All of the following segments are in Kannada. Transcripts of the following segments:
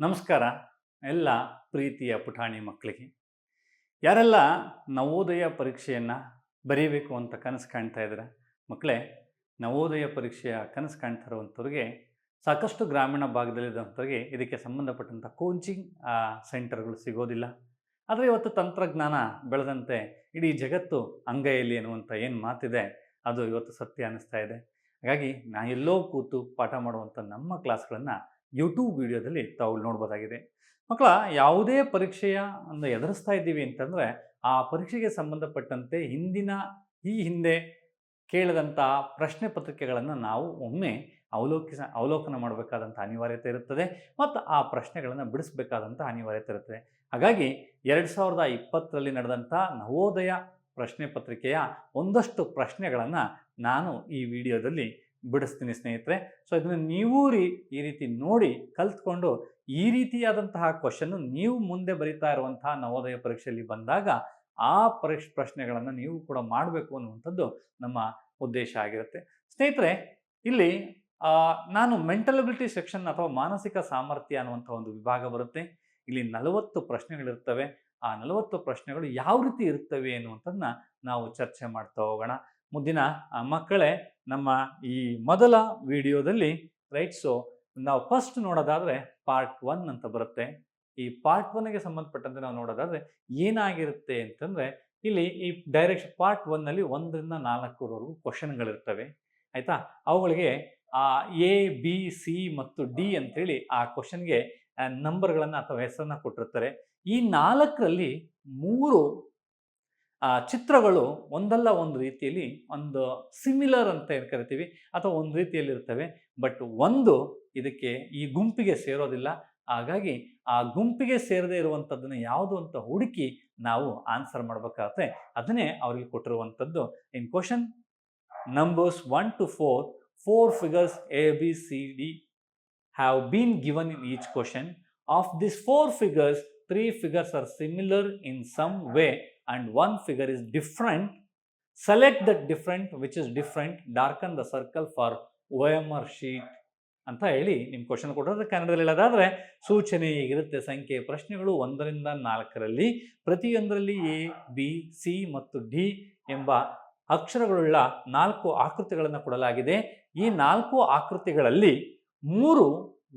ನಮಸ್ಕಾರ. ಎಲ್ಲ ಪ್ರೀತಿಯ ಪುಟಾಣಿ ಮಕ್ಕಳಿಗೆ. ಯಾರೆಲ್ಲ ನವೋದಯ ಪರೀಕ್ಷೆಯನ್ನು ಬರೀಬೇಕು ಅಂತ ಕನಸು ಕಾಣ್ತಾ ಇದ್ದಾರೆ? ಮಕ್ಕಳೇ, ನವೋದಯ ಪರೀಕ್ಷೆಯ ಕನಸು ಕಾಣ್ತಾ ಇರುವಂಥವ್ರಿಗೆ, ಸಾಕಷ್ಟು ಗ್ರಾಮೀಣ ಭಾಗದಲ್ಲಿದ್ದಂಥವ್ರಿಗೆ ಇದಕ್ಕೆ ಸಂಬಂಧಪಟ್ಟಂಥ ಕೋಚಿಂಗ್ ಸೆಂಟರ್ಗಳು ಸಿಗೋದಿಲ್ಲ. ಆದರೆ ಇವತ್ತು ತಂತ್ರಜ್ಞಾನ ಬೆಳೆದಂತೆ ಇಡೀ ಜಗತ್ತು ಅಂಗೈಯಲ್ಲಿ ಅನ್ನುವಂಥ ಏನು ಮಾತಿದೆ, ಅದು ಇವತ್ತು ಸತ್ಯ ಅನ್ನಿಸ್ತಾ ಇದೆ. ಹಾಗಾಗಿ ನಾ ಎಲ್ಲೋ ಕೂತು ಪಾಠ ಮಾಡುವಂಥ ನಮ್ಮ ಕ್ಲಾಸ್ಗಳನ್ನು ಯೂಟ್ಯೂಬ್ ವಿಡಿಯೋದಲ್ಲಿ ತಾವು ನೋಡ್ಬೋದಾಗಿದೆ. ಮಕ್ಕಳ ಯಾವುದೇ ಪರೀಕ್ಷೆಯ ಒಂದು ಎದುರಿಸ್ತಾ ಇದ್ದೀವಿ ಅಂತಂದರೆ, ಆ ಪರೀಕ್ಷೆಗೆ ಸಂಬಂಧಪಟ್ಟಂತೆ ಹಿಂದಿನ, ಈ ಹಿಂದೆ ಕೇಳಿದಂಥ ಪ್ರಶ್ನೆ ಪತ್ರಿಕೆಗಳನ್ನು ನಾವು ಒಮ್ಮೆ ಅವಲೋಕಿಸ, ಅವಲೋಕನ ಮಾಡಬೇಕಾದಂಥ ಅನಿವಾರ್ಯತೆ ಇರುತ್ತದೆ ಮತ್ತು ಆ ಪ್ರಶ್ನೆಗಳನ್ನು ಬಿಡಿಸಬೇಕಾದಂಥ ಅನಿವಾರ್ಯತೆ ಇರುತ್ತದೆ. ಹಾಗಾಗಿ ಎರಡು ಸಾವಿರದ ಇಪ್ಪತ್ತರಲ್ಲಿ ನಡೆದಂಥ ನವೋದಯ ಪ್ರಶ್ನೆ ಪತ್ರಿಕೆಯ ಒಂದಷ್ಟು ಪ್ರಶ್ನೆಗಳನ್ನು ನಾನು ಈ ವಿಡಿಯೋದಲ್ಲಿ ಬಿಡಿಸ್ತೀನಿ ಸ್ನೇಹಿತರೆ. ಸೊ ಇದನ್ನು ನೀವು ರೀ, ಈ ರೀತಿ ನೋಡಿ ಕಲ್ತ್ಕೊಂಡು ಈ ರೀತಿಯಾದಂತಹ ಕ್ವಶನ್ನು ನೀವು ಮುಂದೆ ಬರಿತಾ ಇರುವಂತಹ ನವೋದಯ ಪರೀಕ್ಷೆಯಲ್ಲಿ ಬಂದಾಗ ಆ ಪರೀಕ್ಷೆ, ಪ್ರಶ್ನೆಗಳನ್ನು ನೀವು ಕೂಡ ಮಾಡಬೇಕು ಅನ್ನುವಂಥದ್ದು ನಮ್ಮ ಉದ್ದೇಶ ಆಗಿರುತ್ತೆ. ಸ್ನೇಹಿತರೆ, ಇಲ್ಲಿ ನಾನು ಮೆಂಟಲ್ ಅಬಿಲಿಟಿ ಸೆಕ್ಷನ್ ಅಥವಾ ಮಾನಸಿಕ ಸಾಮರ್ಥ್ಯ ಅನ್ನುವಂಥ ಒಂದು ವಿಭಾಗ ಬರುತ್ತೆ. ಇಲ್ಲಿ ನಲವತ್ತು ಪ್ರಶ್ನೆಗಳಿರ್ತವೆ. ಆ ನಲವತ್ತು ಪ್ರಶ್ನೆಗಳು ಯಾವ ರೀತಿ ಇರ್ತವೆ ಅನ್ನುವಂಥದ್ದನ್ನ ನಾವು ಚರ್ಚೆ ಮಾಡ್ತಾ ಹೋಗೋಣ. ಮುಂದಿನ ಆ, ಮಕ್ಕಳೇ ನಮ್ಮ ಈ ಮೊದಲ ವಿಡಿಯೋದಲ್ಲಿ ರೈಟ್ ಸೊ ನಾವು ಫಸ್ಟ್ ನೋಡೋದಾದ್ರೆ ಪಾರ್ಟ್ ಒನ್ ಅಂತ ಬರುತ್ತೆ. ಈ ಪಾರ್ಟ್ ಒನ್ಗೆ ಸಂಬಂಧಪಟ್ಟಂತೆ ನಾವು ನೋಡೋದಾದ್ರೆ ಏನಾಗಿರುತ್ತೆ ಅಂತಂದ್ರೆ ಇಲ್ಲಿ ಈ ಡೈರೆಕ್ಷನ್ ಪಾರ್ಟ್ ಒನ್ನಲ್ಲಿ ಒಂದರಿಂದ ನಾಲ್ಕರವರೆಗೂ ಕ್ವಶನ್ಗಳಿರ್ತವೆ ಆಯ್ತಾ? ಅವುಗಳಿಗೆ ಆ ಎ ಬಿ ಸಿ ಮತ್ತು ಡಿ ಅಂತೇಳಿ ಆ ಕ್ವಶನ್ಗೆ ನಂಬರ್ಗಳನ್ನು ಅಥವಾ ಹೆಸರನ್ನ ಕೊಟ್ಟಿರ್ತಾರೆ. ಈ ನಾಲ್ಕರಲ್ಲಿ ಮೂರು ಆ ಚಿತ್ರಗಳು ಒಂದಲ್ಲ ಒಂದು ರೀತಿಯಲ್ಲಿ ಒಂದು ಸಿಮಿಲರ್ ಅಂತ ಏನು ಕರಿತೀವಿ ಅಥವಾ ಒಂದು ರೀತಿಯಲ್ಲಿ ಇರ್ತವೆ. ಬಟ್ ಒಂದು ಇದಕ್ಕೆ ಈ ಗುಂಪಿಗೆ ಸೇರೋದಿಲ್ಲ. ಹಾಗಾಗಿ ಆ ಗುಂಪಿಗೆ ಸೇರದೇ ಇರುವಂಥದ್ದನ್ನು ಯಾವುದು ಅಂತ ಹುಡುಕಿ ನಾವು ಆನ್ಸರ್ ಮಾಡಬೇಕಾಗುತ್ತೆ. ಅದನ್ನೇ ಅವ್ರಿಗೆ ಕೊಟ್ಟಿರುವಂಥದ್ದು in question numbers one to four four figures A B C D have been given in each question of this four figures three figures are similar in some way and one figure is different, select that different which is different, darken the circle for OMR sheet ಅಂತ ಹೇಳಿ ನಿಮ್ಮ ಕ್ವಶನ್ ಕೊಟ್ಟರೆ ಕನ್ನಡದಲ್ಲಿ ಹೇಳೋದಾದರೆ ಸೂಚನೆ ಹೇಗಿರುತ್ತೆ ಸಂಖ್ಯೆ ಪ್ರಶ್ನೆಗಳು ಒಂದರಿಂದ ನಾಲ್ಕರಲ್ಲಿ ಪ್ರತಿಯೊಂದರಲ್ಲಿ ಎ ಬಿ ಸಿ ಮತ್ತು ಡಿ ಎಂಬ ಅಕ್ಷರಗಳುಳ್ಳ ನಾಲ್ಕು ಆಕೃತಿಗಳನ್ನು ಕೊಡಲಾಗಿದೆ. ಈ ನಾಲ್ಕು ಆಕೃತಿಗಳಲ್ಲಿ ಮೂರು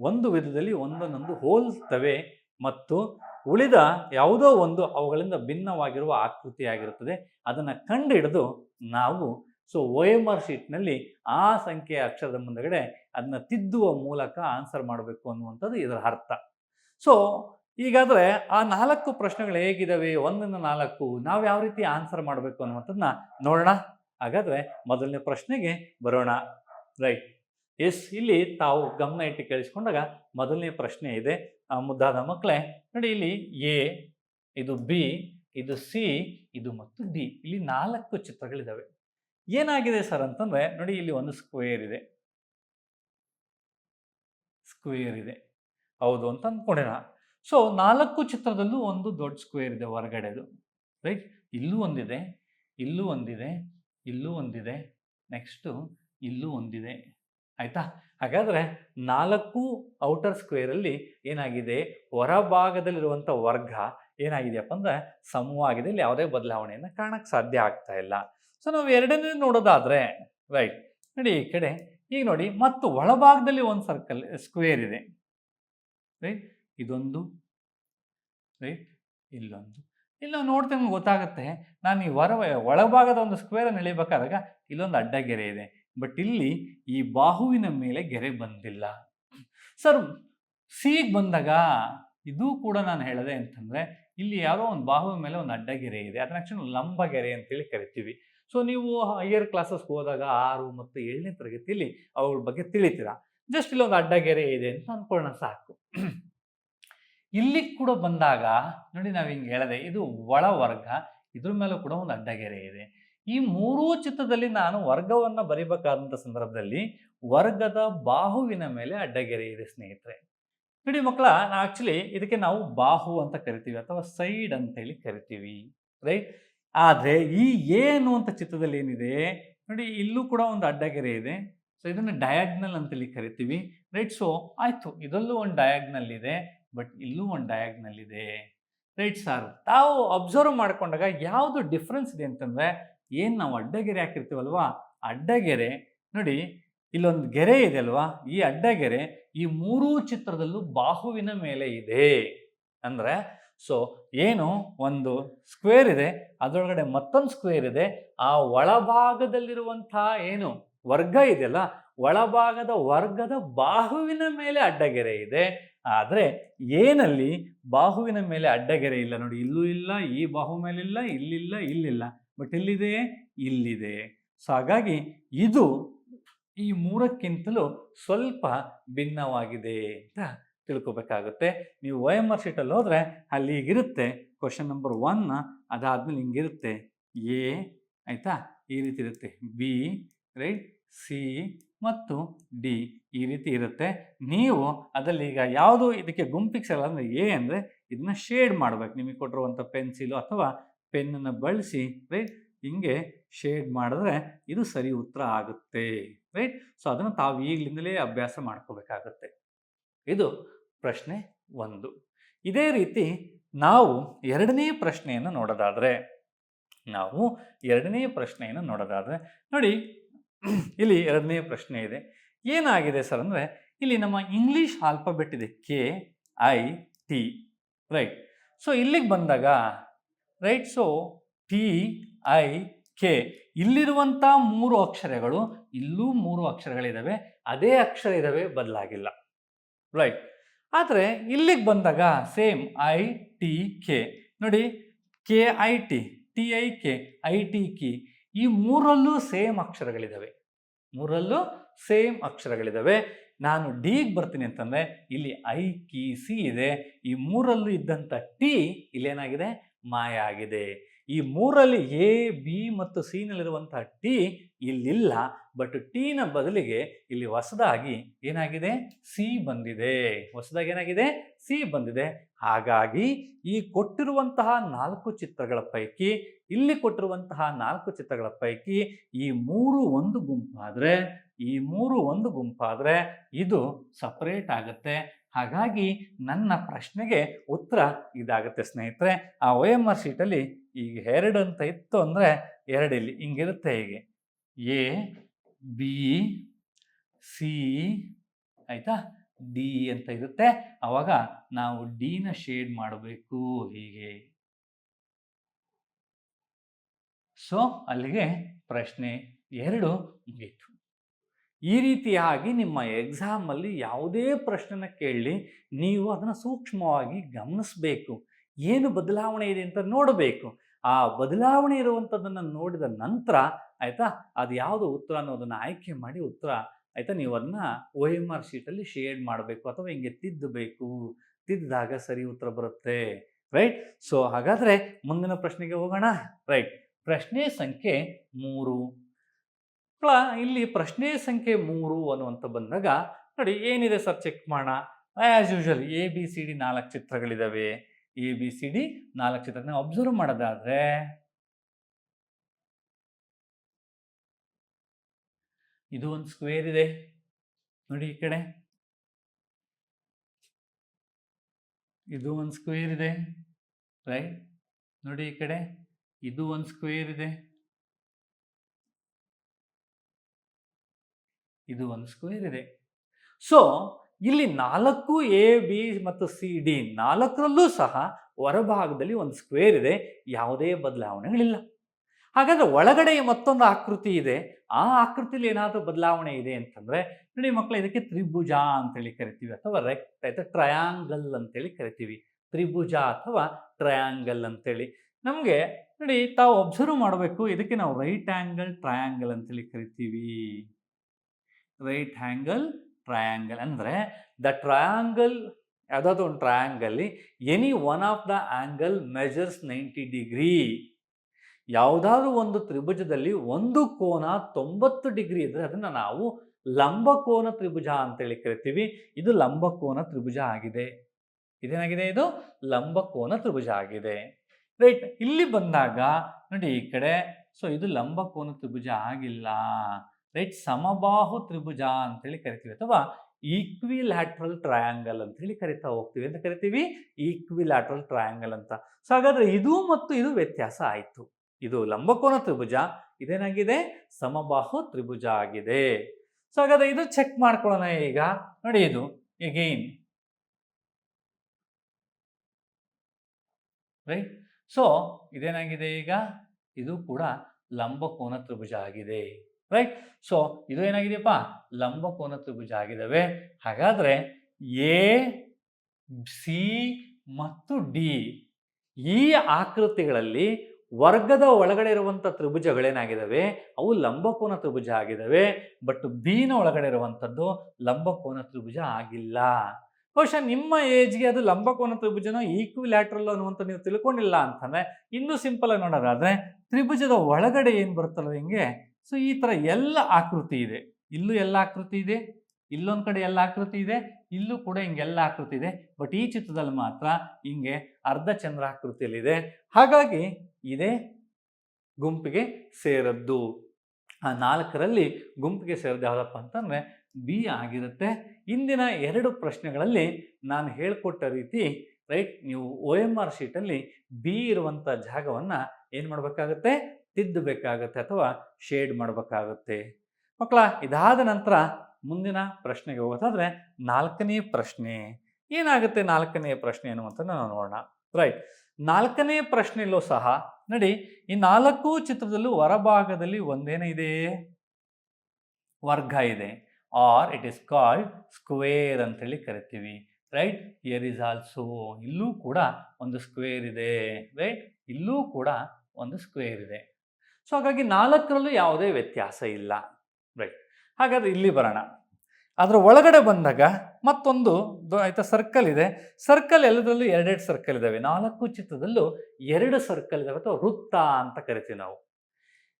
ಒಂದು ವಿಧದಲ್ಲಿ ಒಂದೊಂದೊಂದು ಹೋಲ್ತವೆ ಮತ್ತು ಉಳಿದ ಯಾವುದೋ ಒಂದು ಅವುಗಳಿಂದ ಭಿನ್ನವಾಗಿರುವ ಆಕೃತಿಯಾಗಿರುತ್ತದೆ. ಅದನ್ನು ಕಂಡುಹಿಡಿದು ನಾವು ಸೊ ಒ ಎಂ ಆರ್ ಶೀಟ್ನಲ್ಲಿ ಆ ಸಂಖ್ಯೆಯ ಅಕ್ಷರದ ಮುಂದಗಡೆ ಅದನ್ನ ತಿದ್ದುವ ಮೂಲಕ ಆನ್ಸರ್ ಮಾಡಬೇಕು ಅನ್ನುವಂಥದ್ದು ಇದರ ಅರ್ಥ. ಸೊ ಈಗಾದರೆ ಆ ನಾಲ್ಕು ಪ್ರಶ್ನೆಗಳು ಹೇಗಿದ್ದಾವೆ ಒಂದನ್ನು ನಾಲ್ಕು ನಾವು ಯಾವ ರೀತಿ ಆನ್ಸರ್ ಮಾಡಬೇಕು ಅನ್ನುವಂಥದ್ದನ್ನ ನೋಡೋಣ. ಹಾಗಾದರೆ ಮೊದಲನೇ ಪ್ರಶ್ನೆಗೆ ಬರೋಣ. ರೈಟ್ ಎಸ್ ಇಲ್ಲಿ ತಾವು ಗಮನ ಇಟ್ಟು ಕೇಳಿಸ್ಕೊಂಡಾಗ ಮೊದಲನೇ ಪ್ರಶ್ನೆ ಇದೆ. ಮುದ್ದಾದ ಮಕ್ಕಳೇ ನೋಡಿ ಇಲ್ಲಿ ಎ, ಇದು ಬಿ, ಇದು ಸಿ, ಇದು ಮತ್ತು ಡಿ. ಇಲ್ಲಿ ನಾಲ್ಕು ಚಿತ್ರಗಳಿದ್ದಾವೆ ಏನಾಗಿದೆ ಸರ್ ಅಂತಂದರೆ, ನೋಡಿ ಇಲ್ಲಿ ಒಂದು ಸ್ಕ್ವೇರ್ ಇದೆ. ಸ್ಕ್ವೇರ್ ಇದೆ. ಹೌದು ಅಂತ ಅಂದ್ಕೊಂಡೇನ ಸೊ, ನಾಲ್ಕು ಚಿತ್ರದಲ್ಲೂ ಒಂದು ದೊಡ್ಡ ಸ್ಕ್ವೇರ್ ಇದೆ ಹೊರಗಡೆದು ರೈಟ್? ಇಲ್ಲೂ ಒಂದಿದೆ ಇಲ್ಲೂ ಒಂದಿದೆ ಇಲ್ಲೂ ಒಂದಿದೆ, ನೆಕ್ಸ್ಟು ಇಲ್ಲೂ ಒಂದಿದೆ. ಆಯ್ತಾ? ಹಾಗಾದರೆ ನಾಲ್ಕು ಔಟರ್ ಸ್ಕ್ವೇರಲ್ಲಿ ಏನಾಗಿದೆ? ಹೊರಭಾಗದಲ್ಲಿರುವಂಥ ವರ್ಗ ಏನಾಗಿದೆಯಪ್ಪ ಅಂದ್ರೆ ಸಮವಾಗಿದೆ. ಇಲ್ಲಿ ಯಾವುದೇ ಬದಲಾವಣೆಯನ್ನು ಕಾಣಕ್ಕೆ ಸಾಧ್ಯ ಆಗ್ತಾ ಇಲ್ಲ. ಸೊ ನಾವು ಎರಡನೇ ನೋಡೋದಾದರೆ ರೈಟ್ ನೋಡಿ ಈ ಕಡೆ, ಈಗ ನೋಡಿ, ಮತ್ತು ಒಳಭಾಗದಲ್ಲಿ ಒಂದು ಸರ್ಕಲ್ ಸ್ಕ್ವೇರ್ ಇದೆ. ರೈಟ್ ಇದೊಂದು ರೈಟ್ ಇಲ್ಲೊಂದು. ಇಲ್ಲಿ ನಾವು ನೋಡ್ತೇವೆ ಗೊತ್ತಾಗುತ್ತೆ, ನಾನು ಈ ಹೊರ, ಒಳಭಾಗದ ಒಂದು ಸ್ಕ್ವೇರನ್ನು ಎಳಿಬೇಕಾದಾಗ ಇಲ್ಲೊಂದು ಅಡ್ಡಗೆರೆ ಇದೆ. ಬಟ್ ಇಲ್ಲಿ ಈ ಬಾಹುವಿನ ಮೇಲೆ ಗೆರೆ ಬಂದಿಲ್ಲ. ಸರ್, ಸಿಗೆ ಬಂದಾಗ ಇದು ಕೂಡ ನಾನು ಹೇಳಿದೆ ಅಂತಂದ್ರೆ ಇಲ್ಲಿ ಯಾರೋ ಒಂದು ಬಾಹುವಿನ ಮೇಲೆ ಒಂದು ಅಡ್ಡಗೆರೆ ಇದೆ. ಅದನ್ನ ಆಕ್ಚುಲಿ ಲಂಬಗೆರೆ ಅಂತೇಳಿ ಕರಿತೀವಿ. ಸೊ ನೀವು ಹೈಯರ್ ಕ್ಲಾಸಸ್ಗೆ ಹೋದಾಗ ಆರು ಮತ್ತು ಏಳನೇ ತರಗತಿಯಲ್ಲಿ ಅವ್ರ ಬಗ್ಗೆ ತಿಳಿತೀರಾ? ಜಸ್ಟ್ ಇಲ್ಲೊಂದು ಅಡ್ಡಗೆರೆ ಇದೆ ಅಂತ ಅನ್ಕೊಳ್ಳೋಣ ಸಾಕು. ಇಲ್ಲಿ ಕೂಡ ಬಂದಾಗ, ನೋಡಿ ನಾವು ಹಿಂಗೆ ಹೇಳಿದೆ, ಇದು ಒಳ ವರ್ಗ, ಇದ್ರ ಮೇಲೂ ಕೂಡ ಒಂದು ಅಡ್ಡಗೆರೆ ಇದೆ. ಈ ಮೂರೂ ಚಿತ್ರದಲ್ಲಿ ನಾನು ವರ್ಗವನ್ನು ಬರಿಬೇಕಾದಂಥ ಸಂದರ್ಭದಲ್ಲಿ ವರ್ಗದ ಬಾಹುವಿನ ಮೇಲೆ ಅಡ್ಡಗೆರೆ ಇದೆ, ಸ್ನೇಹಿತರೆ. ನೋಡಿ ಮಕ್ಕಳ ಆಕ್ಚುಲಿ ಇದಕ್ಕೆ ನಾವು ಬಾಹು ಅಂತ ಕರಿತೀವಿ ಅಥವಾ ಸೈಡ್ ಅಂತ ಹೇಳಿ ಕರಿತೀವಿ ರೈಟ್ ಆದರೆ ಈ ಎ ಅಂತ ಚಿತ್ರದಲ್ಲಿ ಏನಿದೆ, ನೋಡಿ ಇಲ್ಲೂ ಕೂಡ ಒಂದು ಅಡ್ಡಗೆರೆ ಇದೆ. ಸೊ ಇದನ್ನು ಡಯಾಗ್ನಲ್ ಅಂತೇಳಿ ಕರಿತೀವಿ ರೈಟ್ ಸೊ ಆಯಿತು, ಇದರಲ್ಲೂ ಒಂದು ಡಯಾಗ್ನಲ್ ಇದೆ ಬಟ್ ಇಲ್ಲೂ ಒಂದು ಡಯಾಗ್ನಲ್ ಇದೆ ರೈಟ್ ಸರ್, ತಾವು ಅಬ್ಸರ್ವ್ ಮಾಡಿಕೊಂಡಾಗ ಯಾವುದು ಡಿಫ್ರೆನ್ಸ್ ಇದೆ ಅಂತಂದರೆ ಏನು ನಾವು ಅಡ್ಡಗೆರೆ ಹಾಕಿರ್ತೀವಲ್ವಾ? ಅಡ್ಡಗೆರೆ. ನೋಡಿ, ಇಲ್ಲೊಂದು ಗೆರೆ ಇದೆ ಅಲ್ವಾ? ಈ ಅಡ್ಡಗೆರೆ ಈ ಮೂರೂ ಚಿತ್ರದಲ್ಲೂ ಬಾಹುವಿನ ಮೇಲೆ ಇದೆ. ಅಂದರೆ, ಸೊ, ಏನು? ಒಂದು ಸ್ಕ್ವೇರ್ ಇದೆ. ಅದರೊಳಗಡೆ ಮತ್ತೊಂದು ಸ್ಕ್ವೇರ್ ಇದೆ. ಆ ಒಳಭಾಗದಲ್ಲಿರುವಂತಹ ಏನು? ವರ್ಗ ಇದೆಯಲ್ಲ? ಒಳಭಾಗದ ವರ್ಗದ ಬಾಹುವಿನ ಮೇಲೆ ಅಡ್ಡಗೆರೆ ಇದೆ. ಆದರೆ, ಏನಲ್ಲಿ ಬಾಹುವಿನ ಮೇಲೆ ಅಡ್ಡಗೆರೆ ಇಲ್ಲ ನೋಡಿ. ಇಲ್ಲೂ ಇಲ್ಲ, ಈ ಬಾಹು ಮೇಲಿಲ್ಲ, ಇಲ್ಲಿಲ್ಲ ಇಲ್ಲಿಲ್ಲ. ಬಟ್ ಎಲ್ಲಿದೆ? ಇಲ್ಲಿದೆ. ಸೊ ಹಾಗಾಗಿ ಇದು ಈ ಮೂರಕ್ಕಿಂತಲೂ ಸ್ವಲ್ಪ ಭಿನ್ನವಾಗಿದೆ ಅಂತ ತಿಳ್ಕೊಬೇಕಾಗುತ್ತೆ. ನೀವು ಒ ಎಂ ಆರ್ ಶೀಟಲ್ಲಿ ಹೋದರೆ ಅಲ್ಲಿ ಹೀಗಿರುತ್ತೆ. ಕ್ವಶನ್ ನಂಬರ್ ಒನ್ ಅದಾದ್ಮೇಲೆ ಹಿಂಗಿರುತ್ತೆ. ಎ ಆಯಿತಾ? ಈ ರೀತಿ ಇರುತ್ತೆ. ಬಿ ರೈಟ್ ಸಿ ಮತ್ತು ಡಿ ಈ ರೀತಿ ಇರುತ್ತೆ. ನೀವು ಅದರಲ್ಲಿ ಈಗ ಯಾವುದು ಇದಕ್ಕೆ ಗುಂಪಿಗೆ ಸೇರಲ್ಲ ಅಂದರೆ ಎ ಅಂದರೆ ಇದನ್ನ ಶೇಡ್ ಮಾಡ್ಬೇಕು. ನಿಮಗೆ ಕೊಟ್ಟಿರುವಂಥ ಪೆನ್ಸಿಲು ಅಥವಾ ಪೆನ್ನನ್ನು ಬಳಸಿ ರೈಟ್ ಹಿಂಗೆ ಶೇಡ್ ಮಾಡಿದ್ರೆ ಇದು ಸರಿ ಉತ್ತರ ಆಗುತ್ತೆ ರೈಟ್ ಸೊ ಅದನ್ನು ತಾವು ಈಗಲಿಂದಲೇ ಅಭ್ಯಾಸ ಮಾಡ್ಕೋಬೇಕಾಗತ್ತೆ. ಇದು ಪ್ರಶ್ನೆ ಒಂದು. ಇದೇ ರೀತಿ ನಾವು ಎರಡನೇ ಪ್ರಶ್ನೆಯನ್ನು ನೋಡೋದಾದರೆ, ನಾವು ಎರಡನೇ ಪ್ರಶ್ನೆಯನ್ನು ನೋಡೋದಾದರೆ, ನೋಡಿ, ಇಲ್ಲಿ ಎರಡನೇ ಪ್ರಶ್ನೆ ಇದೆ. ಏನಾಗಿದೆ ಸರ್ ಅಂದರೆ, ಇಲ್ಲಿ ನಮ್ಮ ಇಂಗ್ಲೀಷ್ ಆಲ್ಫಾಬೆಟ್ ಇದೆ, K I T right so ಇಲ್ಲಿಗೆ ಬಂದಾಗ right so T I K ಇಲ್ಲಿರುವಂಥ ಮೂರು ಅಕ್ಷರಗಳು, ಇಲ್ಲೂ ಮೂರು ಅಕ್ಷರಗಳಿದ್ದಾವೆ ಅದೇ ಅಕ್ಷರ ಇದ್ದಾವೆ ಬದಲಾಗಿಲ್ಲ. ರೈಟ್ ಆದರೆ ಇಲ್ಲಿಗೆ ಬಂದಾಗ ಸೇಮ್ ಐ ಟಿ ಕೆ ನೋಡಿ K I T T I K I T K ಈ ಮೂರಲ್ಲೂ ಸೇಮ್ ಅಕ್ಷರಗಳಿದ್ದಾವೆ ಮೂರಲ್ಲೂ ಸೇಮ್ ಅಕ್ಷರಗಳಿದ್ದಾವೆ ನಾನು ಡಿಗೆ ಬರ್ತೀನಿ ಅಂತಂದರೆ, ಇಲ್ಲಿ ಐ ಕಿ ಸಿ ಇದೆ. ಈ ಮೂರಲ್ಲೂ ಇದ್ದಂಥ ಟಿ ಇಲ್ಲೇನಾಗಿದೆ? ಮಾಯ ಆಗಿದೆ. ಈ ಮೂರಲ್ಲಿ ಎ, ಬಿ ಮತ್ತು ಸಿನಲ್ಲಿರುವಂತಹ ಟಿ ಇಲ್ಲಿಲ್ಲ. ಬಟ್ ಟಿನ ಬದಲಿಗೆ ಇಲ್ಲಿ ಹೊಸದಾಗಿ ಏನಾಗಿದೆ? ಸಿ ಬಂದಿದೆ. ಹೊಸದಾಗಿ ಏನಾಗಿದೆ? ಸಿ ಬಂದಿದೆ. ಹಾಗಾಗಿ ಈ ಕೊಟ್ಟಿರುವಂತಹ ನಾಲ್ಕು ಚಿತ್ರಗಳ ಪೈಕಿ, ಇಲ್ಲಿ ಕೊಟ್ಟಿರುವಂತಹ ನಾಲ್ಕು ಚಿತ್ರಗಳ ಪೈಕಿ ಈ ಮೂರು ಒಂದು ಗುಂಪಾದರೆ, ಈ ಮೂರು ಒಂದು ಗುಂಪಾದರೆ ಇದು ಸಪರೇಟ್ ಆಗುತ್ತೆ. ಹಾಗಾಗಿ ನನ್ನ ಪ್ರಶ್ನೆಗೆ ಉತ್ತರ ಇದಾಗುತ್ತೆ ಸ್ನೇಹಿತರೆ. ಆ ಒ ಎಂ ಆರ್ ಶೀಟಲ್ಲಿ ಈಗ ಎರಡು ಅಂತ ಇತ್ತು ಅಂದರೆ ಎರಡಿಲ್ಲಿ ಹಿಂಗಿರುತ್ತೆ ಹೀಗೆ. ಎ, ಬಿ, ಸಿ, ಆಯಿತಾ? ಡಿ ಅಂತ ಇರುತ್ತೆ. ಆವಾಗ ನಾವು ಡಿನ ಶೇಡ್ ಮಾಡಬೇಕು ಹೀಗೆ. ಸೊ ಅಲ್ಲಿಗೆ ಪ್ರಶ್ನೆ ಎರಡು ಮುಗೀತು. ಈ ರೀತಿಯಾಗಿ ನಿಮ್ಮ ಎಕ್ಸಾಮಲ್ಲಿ ಯಾವುದೇ ಪ್ರಶ್ನೆನ ಕೇಳಿ ನೀವು ಅದನ್ನು ಸೂಕ್ಷ್ಮವಾಗಿ ಗಮನಿಸಬೇಕು. ಏನು ಬದಲಾವಣೆ ಇದೆ ಅಂತ ನೋಡಬೇಕು. ಆ ಬದಲಾವಣೆ ಇರುವಂಥದ್ದನ್ನು ನೋಡಿದ ನಂತರ ಆಯಿತಾ, ಅದು ಯಾವುದು ಉತ್ತರ ಅನ್ನೋದನ್ನು ಆಯ್ಕೆ ಮಾಡಿ ಉತ್ತರ ಆಯಿತಾ, ನೀವು ಅದನ್ನು ಒ ಎಂ ಆರ್ ಶೀಟಲ್ಲಿ ಶೇಡ್ ಮಾಡಬೇಕು ಅಥವಾ ಹಿಂಗೆ ತಿದ್ದಬೇಕು. ತಿದ್ದಾಗ ಸರಿ ಉತ್ತರ ಬರುತ್ತೆ. ರೈಟ್ ಸೊ ಹಾಗಾದರೆ ಮುಂದಿನ ಪ್ರಶ್ನೆಗೆ ಹೋಗೋಣ. ರೈಟ್ ಪ್ರಶ್ನೆ ಸಂಖ್ಯೆ ಮೂರು. ಮಕ್ಕಳ ಇಲ್ಲಿ ಪ್ರಶ್ನೆ ಸಂಖ್ಯೆ ಮೂರು ಅನ್ನುವಂಥ ಬಂದಾಗ, ನೋಡಿ ಏನಿದೆ ಸರ್ ಚೆಕ್ ಮಾಡೋಣ. As usual A B C D ನಾಲ್ಕು ಚಿತ್ರಗಳಿದ್ದಾವೆ ಎ ಬಿ ಸಿ ಡಿ ನಾಲ್ಕು ಚಿತ್ರ ಅಬ್ಸರ್ವ್ ಮಾಡೋದಾದ್ರೆ, ಇದು ಒಂದು ಸ್ಕ್ವೇರ್ ಇದೆ. ನೋಡಿ ಈ ಕಡೆ. ಇದು ಒಂದು ಸ್ಕ್ವೇರ್ ಇದೆ. ರೈಟ್ ನೋಡಿ ಈ ಕಡೆ. ಇದು ಒಂದು ಸ್ಕ್ವೇರ್ ಇದೆ. ಇದು ಒಂದು ಸ್ಕ್ವೇರ್ ಇದೆ. ಸೊ ಇಲ್ಲಿ ನಾಲ್ಕು ಎ ಬಿ ಮತ್ತು ಸಿ ಡಿ ನಾಲ್ಕರಲ್ಲೂ ಸಹ ಹೊರಭಾಗದಲ್ಲಿ ಒಂದು ಸ್ಕ್ವೇರ್ ಇದೆ. ಯಾವುದೇ ಬದಲಾವಣೆಗಳಿಲ್ಲ. ಹಾಗಾದರೆ ಒಳಗಡೆ ಮತ್ತೊಂದು ಆಕೃತಿ ಇದೆ. ಆ ಆಕೃತಿಲಿ ಏನಾದರೂ ಬದಲಾವಣೆ ಇದೆ ಅಂತಂದ್ರೆ, ನೋಡಿ ಮಕ್ಕಳು ಇದಕ್ಕೆ ತ್ರಿಭುಜ ಅಂತೇಳಿ ಕರಿತೀವಿ ಅಥವಾ ರೆಕ್ಟ್ ಆಯ್ತಾ ಟ್ರಯಾಂಗಲ್ ಅಂತೇಳಿ ಕರಿತೀವಿ. ತ್ರಿಭುಜ ಅಥವಾ ಟ್ರಯಾಂಗಲ್ ಅಂತೇಳಿ. ನಮಗೆ, ನೋಡಿ ತಾವು ಅಬ್ಸರ್ವ್ ಮಾಡಬೇಕು. ಇದಕ್ಕೆ ನಾವು ರೈಟ್ ಆ್ಯಂಗಲ್ ಟ್ರಯಾಂಗಲ್ ಅಂತೇಳಿ ಕರಿತೀವಿ. ರೈಟ್ ಆ್ಯಂಗಲ್ ಟ್ರಯಾಂಗಲ್ ಅಂದರೆ ದ ಟ್ರಯಾಂಗಲ್ ಯಾವುದಾದ್ರು ಒಂದು ಟ್ರಯಾಂಗಲ್ಲಿ any one of the angle measures ninety degree ಯಾವುದಾದ್ರೂ ಒಂದು ತ್ರಿಭುಜದಲ್ಲಿ ಒಂದು ಕೋನ ತೊಂಬತ್ತು ಡಿಗ್ರಿ ಇದ್ದರೆ ಅದನ್ನು ನಾವು ಲಂಬಕೋನ ತ್ರಿಭುಜ ಅಂತೇಳಿ ಕರಿತೀವಿ. ಇದು ಲಂಬಕೋನ ತ್ರಿಭುಜ ಆಗಿದೆ. ಇದೇನಾಗಿದೆ ಇದು? ಲಂಬಕೋನ ತ್ರಿಭುಜ ಆಗಿದೆ. ರೈಟ್ ಇಲ್ಲಿ ಬಂದಾಗ ನೋಡಿ ಈ ಕಡೆ ಸೊ ಇದು ಲಂಬಕೋನ ತ್ರಿಭುಜ ಆಗಿಲ್ಲ. ರೈಟ್? ಸಮಬಾಹು ತ್ರಿಭುಜ ಅಂತೇಳಿ ಕರಿತೀವಿ ಅಥವಾ ಈಕ್ವಿಲ್ಯಾಟ್ರಲ್ ಟ್ರಯಾಂಗಲ್ ಅಂತ ಹೇಳಿ ಕರಿತಾ ಹೋಗ್ತೀವಿ ಅಂತ ಕರಿತೀವಿ ಈಕ್ವಿಲ್ಯಾಟ್ರಲ್ ಟ್ರಯಾಂಗಲ್ ಅಂತ. ಸೊ ಹಾಗಾದ್ರೆ ಇದು ಮತ್ತು ಇದು ವ್ಯತ್ಯಾಸ ಆಯಿತು. ಇದು ಲಂಬಕೋನ ತ್ರಿಭುಜ, ಇದೇನಾಗಿದೆ? ಸಮಬಾಹು ತ್ರಿಭುಜ ಆಗಿದೆ. ಸೊ ಹಾಗಾದ್ರೆ ಇದು ಚೆಕ್ ಮಾಡ್ಕೊಳ್ಳೋಣ ಈಗ. ನೋಡಿ ಇದು ಎಗೈನ್ ರೈಟ್ ಸೊ ಇದೇನಾಗಿದೆ ಈಗ? ಇದು ಕೂಡ ಲಂಬಕೋನ ತ್ರಿಭುಜ ಆಗಿದೆ. ರೈಟ್ ಸೊ ಇದು ಏನಾಗಿದೆಯಪ್ಪ? ಲಂಬಕೋನ ತ್ರಿಭುಜ ಆಗಿದ್ದಾವೆ ಹಾಗಾದ್ರೆ ಎ ಸಿ ಮತ್ತು ಡಿ ಈ ಆಕೃತಿಗಳಲ್ಲಿ ವರ್ಗದ ಒಳಗಡೆ ಇರುವಂಥ ತ್ರಿಭುಜಗಳೇನಾಗಿದ್ದಾವೆ ಅವು ಲಂಬಕೋನ ತ್ರಿಭುಜ ಆಗಿದ್ದಾವೆ ಬಟ್ ಬಿನ ಒಳಗಡೆ ಇರುವಂಥದ್ದು ಲಂಬಕೋನ ತ್ರಿಭುಜ ಆಗಿಲ್ಲ. ಬಹುಶಃ ನಿಮ್ಮ ಏಜ್ಗೆ ಅದು ಲಂಬಕೋನ ತ್ರಿಭುಜನೋ ಈಕ್ವಿಲ್ಯಾಟ್ರಲ್ ಅನ್ನುವಂಥ ನೀವು ತಿಳ್ಕೊಂಡಿಲ್ಲ ಅಂತಂದರೆ, ಇನ್ನೂ ಸಿಂಪಲ್ ಆಗಿ ನೋಡೋದಾದ್ರೆ, ತ್ರಿಭುಜದ ಒಳಗಡೆ ಏನು ಬರುತ್ತಲ್ಲ ಹಿಂಗೆ? ಸೊ ಈ ಥರ ಎಲ್ಲ ಆಕೃತಿ ಇದೆ. ಇಲ್ಲೂ ಎಲ್ಲ ಆಕೃತಿ ಇದೆ, ಇಲ್ಲೊಂದು ಕಡೆ ಎಲ್ಲ ಆಕೃತಿ ಇದೆ, ಇಲ್ಲೂ ಕೂಡ ಹಿಂಗೆಲ್ಲ ಆಕೃತಿ ಇದೆ. ಬಟ್ ಈ ಚಿತ್ರದಲ್ಲಿ ಮಾತ್ರ ಹಿಂಗೆ ಅರ್ಧ ಚಂದ್ರ ಆಕೃತಿಯಲ್ಲಿದೆ. ಹಾಗಾಗಿ ಇದೇ ಗುಂಪಿಗೆ ಸೇರದ್ದು. ಆ ನಾಲ್ಕರಲ್ಲಿ ಗುಂಪಿಗೆ ಸೇರಿದ ಯಾವುದಪ್ಪ ಅಂತಂದರೆ ಬಿ ಆಗಿರುತ್ತೆ. ಇಂದಿನ ಎರಡು ಪ್ರಶ್ನೆಗಳಲ್ಲಿ ನಾನು ಹೇಳಿಕೊಟ್ಟ ರೀತಿ ರೈಟ್ ನೀವು ಒ ಎಂ ಆರ್ ಶೀಟಲ್ಲಿ ಬಿ ಇರುವಂಥ ಜಾಗವನ್ನು ಏನು ಮಾಡಬೇಕಾಗುತ್ತೆ? ತಿದ್ದಬೇಕಾಗತ್ತೆ ಅಥವಾ ಶೇಡ್ ಮಾಡಬೇಕಾಗುತ್ತೆ. ಮಕ್ಕಳ ಇದಾದ ನಂತರ ಮುಂದಿನ ಪ್ರಶ್ನೆಗೆ ಹೋಗೋದಾದರೆ ನಾಲ್ಕನೇ ಪ್ರಶ್ನೆ. ಏನಾಗುತ್ತೆ ನಾಲ್ಕನೇ ಪ್ರಶ್ನೆ ಅನ್ನುವಂಥದ್ದು ನಾವು ನೋಡೋಣ. ರೈಟ್. ನಾಲ್ಕನೇ ಪ್ರಶ್ನೆಯಲ್ಲೂ ಸಹ ನೋಡಿ, ಈ ನಾಲ್ಕು ಚಿತ್ರದಲ್ಲೂ ಹೊರಭಾಗದಲ್ಲಿ ಒಂದೇನೇ ಇದೆ? ವರ್ಗ ಇದೆ. Or it is called square ಅಂತೇಳಿ ಕರಿತೀವಿ. ರೈಟ್. ಇಯರ್ ಇಸ್ ಆಲ್ಸೋ ಇಲ್ಲೂ ಕೂಡ ಒಂದು ಸ್ಕ್ವೇರ್ ಇದೆ. ರೈಟ್. ಇಲ್ಲೂ ಕೂಡ ಒಂದು ಸ್ಕ್ವೇರ್ ಇದೆ. ಸೊ ಹಾಗಾಗಿ ನಾಲ್ಕರಲ್ಲೂ ಯಾವುದೇ ವ್ಯತ್ಯಾಸ ಇಲ್ಲ. ರೈಟ್ ಹಾಗಾದ್ರೆ ಇಲ್ಲಿ ಬರೋಣ. ಅದರ ಒಳಗಡೆ ಬಂದಾಗ ಮತ್ತೊಂದು ಆಯಿತಾ ಸರ್ಕಲ್ ಇದೆ. ಸರ್ಕಲ್ ಎಲ್ಲದರಲ್ಲೂ ಎರಡೆರಡು ಸರ್ಕಲ್ ಇದ್ದಾವೆ ನಾಲ್ಕು ಚಿತ್ರದಲ್ಲೂ ಎರಡು ಸರ್ಕಲ್ ಇದಾವೆ ಅಥವಾ ವೃತ್ತ ಅಂತ ಕರಿತೀವಿ ನಾವು.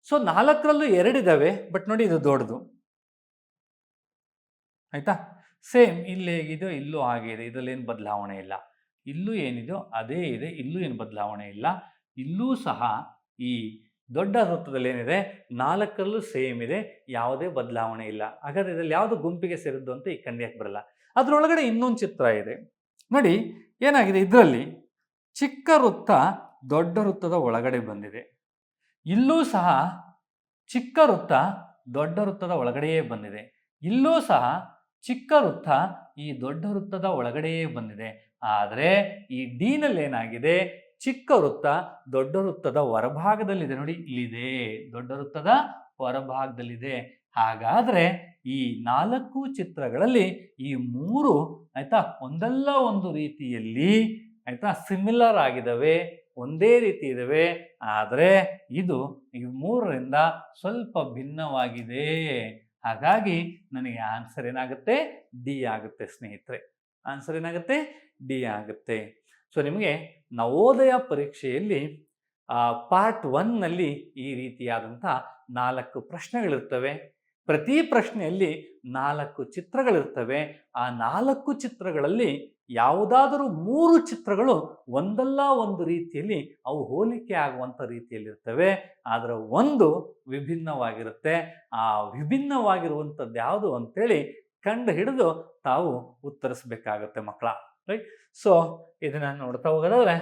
ಸೊ ನಾಲ್ಕರಲ್ಲೂ ಎರಡಿದಾವೆ ಬಟ್ ನೋಡಿ ಇದು ದೊಡ್ಡದು. ಆಯಿತಾ? ಸೇಮ್ ಇಲ್ಲಿ ಹೇಗಿದೆಯೋ ಇಲ್ಲೂ ಹಾಗೆ ಇದೆ ಇದರಲ್ಲಿ ಏನು ಬದಲಾವಣೆ ಇಲ್ಲ. ಇಲ್ಲೂ ಏನಿದೆಯೋ ಅದೇ ಇದೆ. ಇಲ್ಲೂ ಏನು ಬದಲಾವಣೆ ಇಲ್ಲ. ಇಲ್ಲೂ ಸಹ ಈ ದೊಡ್ಡ ವೃತ್ತದಲ್ಲಿ ಏನಿದೆ ನಾಲ್ಕರಲ್ಲೂ ಸೇಮ್ ಇದೆ, ಯಾವುದೇ ಬದಲಾವಣೆ ಇಲ್ಲ. ಹಾಗಾದ್ರೆ ಇದರಲ್ಲಿ ಯಾವುದು ಗುಂಪಿಗೆ ಸೇರಿದ್ದು ಅಂತ ಈ ಕಂಡಿಯಕ್ಕೆ ಬರಲ್ಲ. ಅದರೊಳಗಡೆ ಇನ್ನೊಂದು ಚಿತ್ರ ಇದೆ. ನೋಡಿ, ಏನಾಗಿದೆ? ಇದರಲ್ಲಿ ಚಿಕ್ಕ ವೃತ್ತ ದೊಡ್ಡ ವೃತ್ತದ ಒಳಗಡೆ ಬಂದಿದೆ. ಇಲ್ಲೂ ಸಹ ಚಿಕ್ಕ ವೃತ್ತ ದೊಡ್ಡ ವೃತ್ತದ ಒಳಗಡೆಯೇ ಬಂದಿದೆ. ಇಲ್ಲೂ ಸಹ ಚಿಕ್ಕ ವೃತ್ತ ಈ ದೊಡ್ಡ ವೃತ್ತದ ಒಳಗಡೆಯೇ ಬಂದಿದೆ. ಆದರೆ ಈ ಡಿನಲ್ಲಿ ಏನಾಗಿದೆ ಚಿಕ್ಕ ವೃತ್ತ ದೊಡ್ಡ ವೃತ್ತದ ಹೊರಭಾಗದಲ್ಲಿದೆ ನೋಡಿ, ಇಲ್ಲಿದೆ. ದೊಡ್ಡ ವೃತ್ತದ ಹೊರಭಾಗದಲ್ಲಿದೆ. ಹಾಗಾದ್ರೆ ಈ ನಾಲ್ಕು ಚಿತ್ರಗಳಲ್ಲಿ ಈ ಮೂರು ಆಯ್ತಾ, ಒಂದಲ್ಲ ಒಂದು ರೀತಿಯಲ್ಲಿ ಆಯಿತಾ ಸಿಮಿಲರ್ ಆಗಿದ್ದಾವೆ ಒಂದೇ ರೀತಿ ಇದ್ದಾವೆ ಆದರೆ ಇದು ಈ ಮೂರರಿಂದ ಸ್ವಲ್ಪ ಭಿನ್ನವಾಗಿದೆ. ಹಾಗಾಗಿ ನನಗೆ ಆನ್ಸರ್ ಏನಾಗುತ್ತೆ? ಡಿ ಆಗುತ್ತೆ ಸ್ನೇಹಿತರೆ. ಆನ್ಸರ್ ಏನಾಗುತ್ತೆ? ಡಿ ಆಗುತ್ತೆ. ಸೊ, ನಿಮಗೆ ನವೋದಯ ಪರೀಕ್ಷೆಯಲ್ಲಿ ಪಾರ್ಟ್ ಒನ್ನಲ್ಲಿ ಈ ರೀತಿಯಾದಂಥ ನಾಲ್ಕು ಪ್ರಶ್ನೆಗಳಿರ್ತವೆ. ಪ್ರತಿ ಪ್ರಶ್ನೆಯಲ್ಲಿ ನಾಲ್ಕು ಚಿತ್ರಗಳಿರ್ತವೆ. ಆ ನಾಲ್ಕು ಚಿತ್ರಗಳಲ್ಲಿ ಯಾವುದಾದರೂ ಮೂರು ಚಿತ್ರಗಳು ಒಂದಲ್ಲ ಒಂದು ರೀತಿಯಲ್ಲಿ ಅವು ಹೋಲಿಕೆ ಆಗುವಂಥ ರೀತಿಯಲ್ಲಿರ್ತವೆ. ಆದರೆ ಒಂದು ವಿಭಿನ್ನವಾಗಿರುತ್ತೆ. ಆ ವಿಭಿನ್ನವಾಗಿರುವಂಥದ್ದು ಯಾವುದು ಅಂತೇಳಿ ಕಂಡು ಹಿಡಿದು ತಾವು ಉತ್ತರಿಸಬೇಕಾಗುತ್ತೆ ಮಕ್ಕಳ. ರೈಟ್ ಸೊ ಇದನ್ನು ನೋಡ್ತಾ ಹೋಗೋದಾದ್ರೆ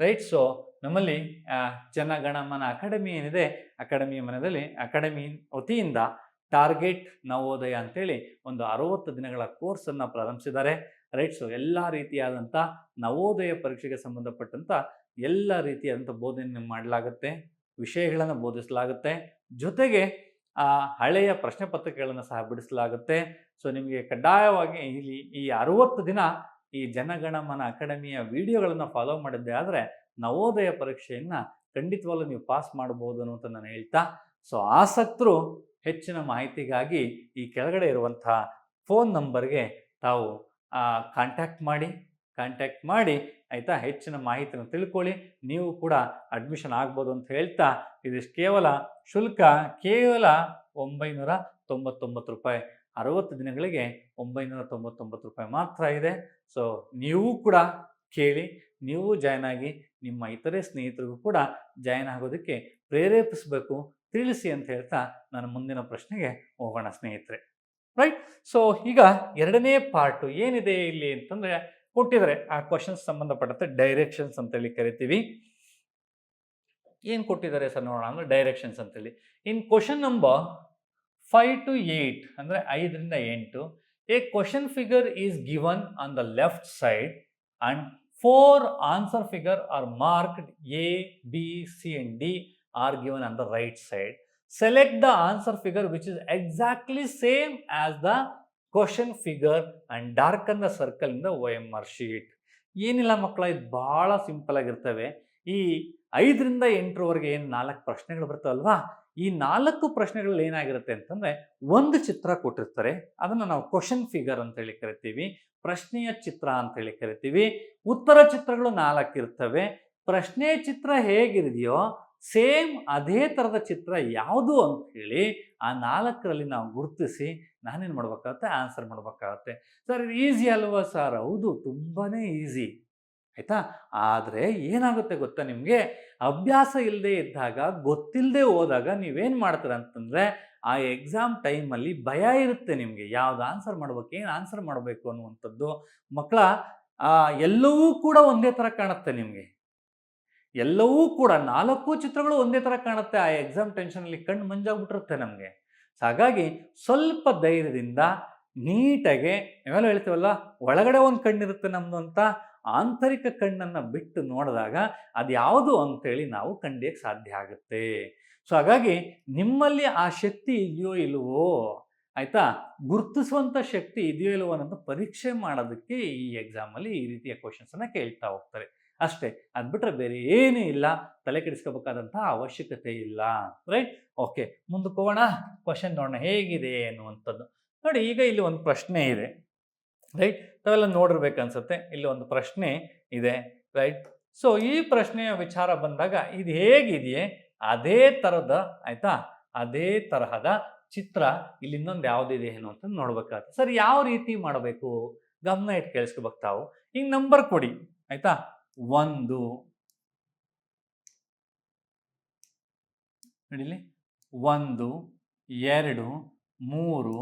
ರೈಟ್ ಸೊ ನಮ್ಮಲ್ಲಿ ಜನಗಣಮನ ಅಕಾಡೆಮಿ ಏನಿದೆ, ಅಕಾಡೆಮಿ ಮನದಲ್ಲಿ ಅಕಾಡೆಮಿ ವತಿಯಿಂದ ಟಾರ್ಗೆಟ್ ನವೋದಯ ಅಂತೇಳಿ ಒಂದು ಅರವತ್ತು ದಿನಗಳ ಕೋರ್ಸನ್ನು ಪ್ರಾರಂಭಿಸಿದ್ದಾರೆ ರೈಟ್ ಸೊ ಎಲ್ಲ ರೀತಿಯಾದಂಥ ನವೋದಯ ಪರೀಕ್ಷೆಗೆ ಸಂಬಂಧಪಟ್ಟಂಥ ಎಲ್ಲ ರೀತಿಯಾದಂಥ ಬೋಧನೆ ಮಾಡಲಾಗುತ್ತೆ, ವಿಷಯಗಳನ್ನು ಬೋಧಿಸಲಾಗುತ್ತೆ. ಜೊತೆಗೆ, ಆ, ಹಳೆಯ ಪ್ರಶ್ನೆ ಪತ್ರಿಕೆಗಳನ್ನು ಸಹ ಬಿಡಿಸಲಾಗುತ್ತೆ. ಸೊ ನಿಮಗೆ ಕಡ್ಡಾಯವಾಗಿ ಇಲ್ಲಿ ಈ ಅರುವತ್ತು ದಿನ ಈ ಜನಗಣಮನ ಅಕಾಡೆಮಿಯ ವಿಡಿಯೋಗಳನ್ನು ಫಾಲೋ ಮಾಡಿದ್ದೆ. ಆದರೆ ನವೋದಯ ಪರೀಕ್ಷೆಯನ್ನು ಖಂಡಿತವಾಗ್ಲೂ ನೀವು ಪಾಸ್ ಮಾಡ್ಬೋದು ಅನ್ನೋದು ನಾನು ಹೇಳ್ತಾ. ಸೊ ಆಸಕ್ತರು ಹೆಚ್ಚಿನ ಮಾಹಿತಿಗಾಗಿ ಈ ಕೆಳಗಡೆ ಇರುವಂಥ ಫೋನ್ ನಂಬರ್ಗೆ ತಾವು ಕಾಂಟ್ಯಾಕ್ಟ್ ಮಾಡಿ ಕಾಂಟ್ಯಾಕ್ಟ್ ಮಾಡಿ ಆಯಿತಾ? ಹೆಚ್ಚಿನ ಮಾಹಿತಿಯನ್ನು ತಿಳ್ಕೊಳ್ಳಿ. ನೀವು ಕೂಡ ಅಡ್ಮಿಷನ್ ಆಗ್ಬೋದು ಅಂತ ಹೇಳ್ತಾ. ಇದಿಷ್ಟು ಕೇವಲ ಶುಲ್ಕ ಕೇವಲ ಒಂಬೈನೂರ ತೊಂಬತ್ತೊಂಬತ್ತು ರೂಪಾಯಿ. ಅರವತ್ತು ದಿನಗಳಿಗೆ ಒಂಬೈನೂರ ತೊಂಬತ್ತೊಂಬತ್ತು ರೂಪಾಯಿ ಮಾತ್ರ ಇದೆ. ಸೊ ನೀವು ಕೂಡ ಕೇಳಿ, ನೀವು ಜಾಯ್ನ್ ಆಗಿ, ನಿಮ್ಮ ಇತರೆ ಸ್ನೇಹಿತರಿಗೂ ಕೂಡ ಜಾಯ್ನ್ ಆಗೋದಕ್ಕೆ ಪ್ರೇರೇಪಿಸಬೇಕು, ತಿಳಿಸಿ ಅಂತ ಹೇಳ್ತಾ ನಾನು ಮುಂದಿನ ಪ್ರಶ್ನೆಗೆ ಹೋಗೋಣ ಸ್ನೇಹಿತರೆ. ರೈಟ್ ಸೊ ಈಗ ಎರಡನೇ ಪಾರ್ಟು ಏನಿದೆ ಇಲ್ಲಿ ಅಂತಂದರೆ, ಕೊಟ್ಟಿದ್ದಾರೆ. ಆ ಕ್ವಶನ್ಸ್ ಸಂಬಂಧಪಟ್ಟಂತೆ ಡೈರೆಕ್ಷನ್ಸ್ ಅಂತೇಳಿ ಕರಿತೀವಿ. ಏನು ಕೊಟ್ಟಿದ್ದಾರೆ ಸರ್ ನೋಡೋಣ ಅಂದ್ರೆ ಡೈರೆಕ್ಷನ್ಸ್ ಅಂತೇಳಿ. In question number five to eight ಅಂದರೆ ಐದರಿಂದ ಎಂಟು a question figure is given on the left side and four answer figure are marked A B C and D are given on the right side select the answer figure which is exactly same as the question figure and darken the circle in the O M R sheet ಏನಿಲ್ಲ ಮಕ್ಕಳ, ಇದು ಭಾಳ ಸಿಂಪಲ್ ಆಗಿರ್ತವೆ. ಈ ಐದರಿಂದ ಎಂಟರವರೆಗೆ ಏನು ನಾಲ್ಕು ಪ್ರಶ್ನೆಗಳು ಬರ್ತಾವಲ್ವಾ? ಈ ನಾಲ್ಕು ಪ್ರಶ್ನೆಗಳು ಏನಾಗಿರುತ್ತೆ ಅಂತಂದ್ರೆ ಒಂದು ಚಿತ್ರ ಕೊಟ್ಟಿರ್ತಾರೆ. ಅದನ್ನು ನಾವು ಕ್ವಶನ್ ಫಿಗರ್ ಅಂತೇಳಿ ಕರಿತೀವಿ. ಪ್ರಶ್ನೆಯ ಚಿತ್ರ ಅಂತೇಳಿ ಕರಿತೀವಿ. ಉತ್ತರ ಚಿತ್ರಗಳು ನಾಲ್ಕು ಇರ್ತವೆ ಪ್ರಶ್ನೆ ಚಿತ್ರ ಹೇಗಿದೆಯೋ ಸೇಮ್ ಅದೇ ಥರದ ಚಿತ್ರ ಯಾವುದು ಅಂತ ಹೇಳಿ ಆ ನಾಲ್ಕರಲ್ಲಿ ನಾವು ಗುರುತಿಸಿ ನಾನೇನು ಮಾಡ್ಬೇಕಾಗತ್ತೆ? ಆನ್ಸರ್ ಮಾಡ್ಬೇಕಾಗತ್ತೆ. ಸರ್ ಈಸಿ ಅಲ್ವಾ ಸರ್? ಹೌದು ತುಂಬಾ ಈಸಿ ಆಯಿತಾ? ಆದರೆ ಏನಾಗುತ್ತೆ ಗೊತ್ತಾ ನಿಮಗೆ? ಅಭ್ಯಾಸ ಇಲ್ಲದೆ ಇದ್ದಾಗ ಗೊತ್ತಿಲ್ಲದೆ ಹೋದಾಗ ನೀವೇನು ಮಾಡ್ತೀರ ಅಂತಂದರೆ, ಆ ಎಕ್ಸಾಮ್ ಟೈಮಲ್ಲಿ ಭಯ ಇರುತ್ತೆ ನಿಮಗೆ. ಯಾವ್ದು ಆನ್ಸರ್ ಮಾಡ್ಬೇಕು, ಏನು ಆನ್ಸರ್ ಮಾಡಬೇಕು ಅನ್ನುವಂಥದ್ದು. ಮಕ್ಕಳ ಎಲ್ಲವೂ ಕೂಡ ಒಂದೇ ಥರ ಕಾಣುತ್ತೆ ನಿಮಗೆ. ಎಲ್ಲವೂ ಕೂಡ ನಾಲ್ಕು ಚಿತ್ರಗಳು ಒಂದೇ ಥರ ಕಾಣುತ್ತೆ. ಆ ಎಕ್ಸಾಮ್ ಟೆನ್ಷನಲ್ಲಿ ಕಣ್ಣು ಮಂಜಾಗ್ಬಿಟ್ಟಿರುತ್ತೆ ನಮಗೆ. ಹಾಗಾಗಿ ಸ್ವಲ್ಪ ಧೈರ್ಯದಿಂದ ನೀಟಾಗಿ, ನಾವೆಲ್ಲ ಹೇಳ್ತೀವಲ್ಲ, ಒಳಗಡೆ ಒಂದು ಕಣ್ಣಿರುತ್ತೆ ನಮ್ಮದು ಅಂತ ಆಂತರಿಕ ಕಣ್ಣನ್ನು ಬಿಟ್ಟು ನೋಡಿದಾಗ ಅದು ಯಾವುದು ಅಂತೇಳಿ ನಾವು ಕಂಡಿಯಕ್ಕೆ ಸಾಧ್ಯ ಆಗುತ್ತೆ. ಸೊ ಹಾಗಾಗಿ ನಿಮ್ಮಲ್ಲಿ ಆ ಶಕ್ತಿ ಇದೆಯೋ ಇಲ್ವೋ, ಆಯಿತಾ? ಗುರುತಿಸುವಂಥ ಶಕ್ತಿ ಇದೆಯೋ ಇಲ್ವೋ ಅನ್ನೋದು ಪರೀಕ್ಷೆ ಮಾಡೋದಕ್ಕೆ ಈ ಎಕ್ಸಾಮಲ್ಲಿ ಈ ರೀತಿಯ ಕ್ವಶನ್ಸನ್ನು ಕೇಳ್ತಾ ಹೋಗ್ತಾರೆ. ಅಷ್ಟೇ, ಅದು ಬಿಟ್ಟರೆ ಬೇರೆ ಏನೂ ಇಲ್ಲ. ತಲೆ ಕೆಡಿಸ್ಕೋಬೇಕಾದಂಥ ಅವಶ್ಯಕತೆ ಇಲ್ಲ. ರೈಟ್ ಓಕೆ ಮುಂದಕ್ಕೆ ಹೋಗೋಣ. ಕ್ವಶನ್ ನೋಡೋಣ ಹೇಗಿದೆ ಅನ್ನುವಂಥದ್ದು. ನೋಡಿ, ಈಗ ಇಲ್ಲಿ ಒಂದು ಪ್ರಶ್ನೆ ಇದೆ. ರೈಟ್ ತಾವೆಲ್ಲ ನೋಡಿರ್ಬೇಕನ್ಸುತ್ತೆ. ಇಲ್ಲಿ ಒಂದು ಪ್ರಶ್ನೆ ಇದೆ ರೈಟ್ ಸೊ ಈ ಪ್ರಶ್ನೆಯ ವಿಚಾರ ಬಂದಾಗ ಇದು ಹೇಗಿದೆಯೇ, ಅದೇ ಥರದ ಆಯಿತಾ? ಅದೇ ತರಹದ ಚಿತ್ರ ಇಲ್ಲಿ ಇನ್ನೊಂದು ಯಾವುದಿದೆ ಏನು ಅಂತ ನೋಡ್ಬೇಕಾಗುತ್ತೆ. ಸರ್, ಯಾವ ರೀತಿ ಮಾಡಬೇಕು? ಗಮನ ಇಟ್ಟು ಕೇಳಿಸ್ಕೋಬೇಕು ತಾವು. ಈಗ ನಂಬರ್ ಕೊಡಿ, ಆಯ್ತಾ? ಒಂದು. ನೋಡಿಲಿ. ಒಂದು, ಎರಡು, ಮೂರು,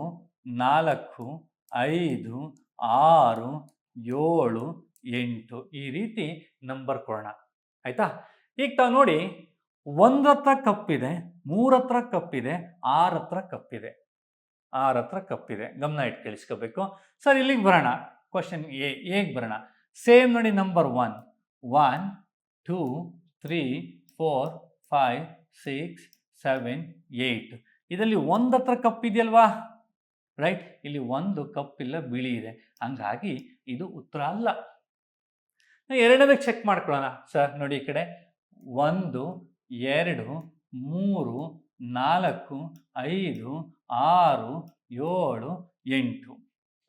ನಾಲ್ಕು, ಐದು ಆರು, ಏಳು, ಎಂಟು ಈ ರೀತಿ ನಂಬರ್ ಕೊಡೋಣ. ಆಯ್ತಾ? ಈಗ ತಾವು ನೋಡಿ ಒಂದತ್ರ ಕಪ್ಪಿದೆ, ಮೂರತ್ರ ಕಪ್ಪಿದೆ, ಆರತ್ರ ಕಪ್ಪಿದೆ. ಆರತ್ರ ಕಪ್ಪಿದೆ. ಗಮನ ಇಟ್ಟು ಕೇಳಿಸ್ಕೋಬೇಕು. ಸರ್, ಇಲ್ಲಿಗೆ ಬರೋಣ. ಕ್ವಶನ್ ಎ, ಹೇಗೆ ಬರೋಣ? ಸೇಮ್ ನೋಡಿ number one one two three four five six seven eight ಇದರಲ್ಲಿ ಒಂದತ್ರ ಕಪ್ ಇದೆಯಲ್ವಾ ರೈಟ್ ಇಲ್ಲಿ ಒಂದು ಕಪ್ ಇಲ್ಲ, ಬಿಳಿ ಇದೆ. ಹಂಗಾಗಿ ಇದು ಉತ್ತರ ಅಲ್ಲ. ಎರಡನೇ ಚೆಕ್ ಮಾಡ್ಕೊಳ್ಳೋಣ ಸರ್ ನೋಡಿ ಈ ಕಡೆ. ಒಂದು, ಎರಡು, ಮೂರು, ನಾಲ್ಕು, ಐದು, ಆರು, ಏಳು, ಎಂಟು.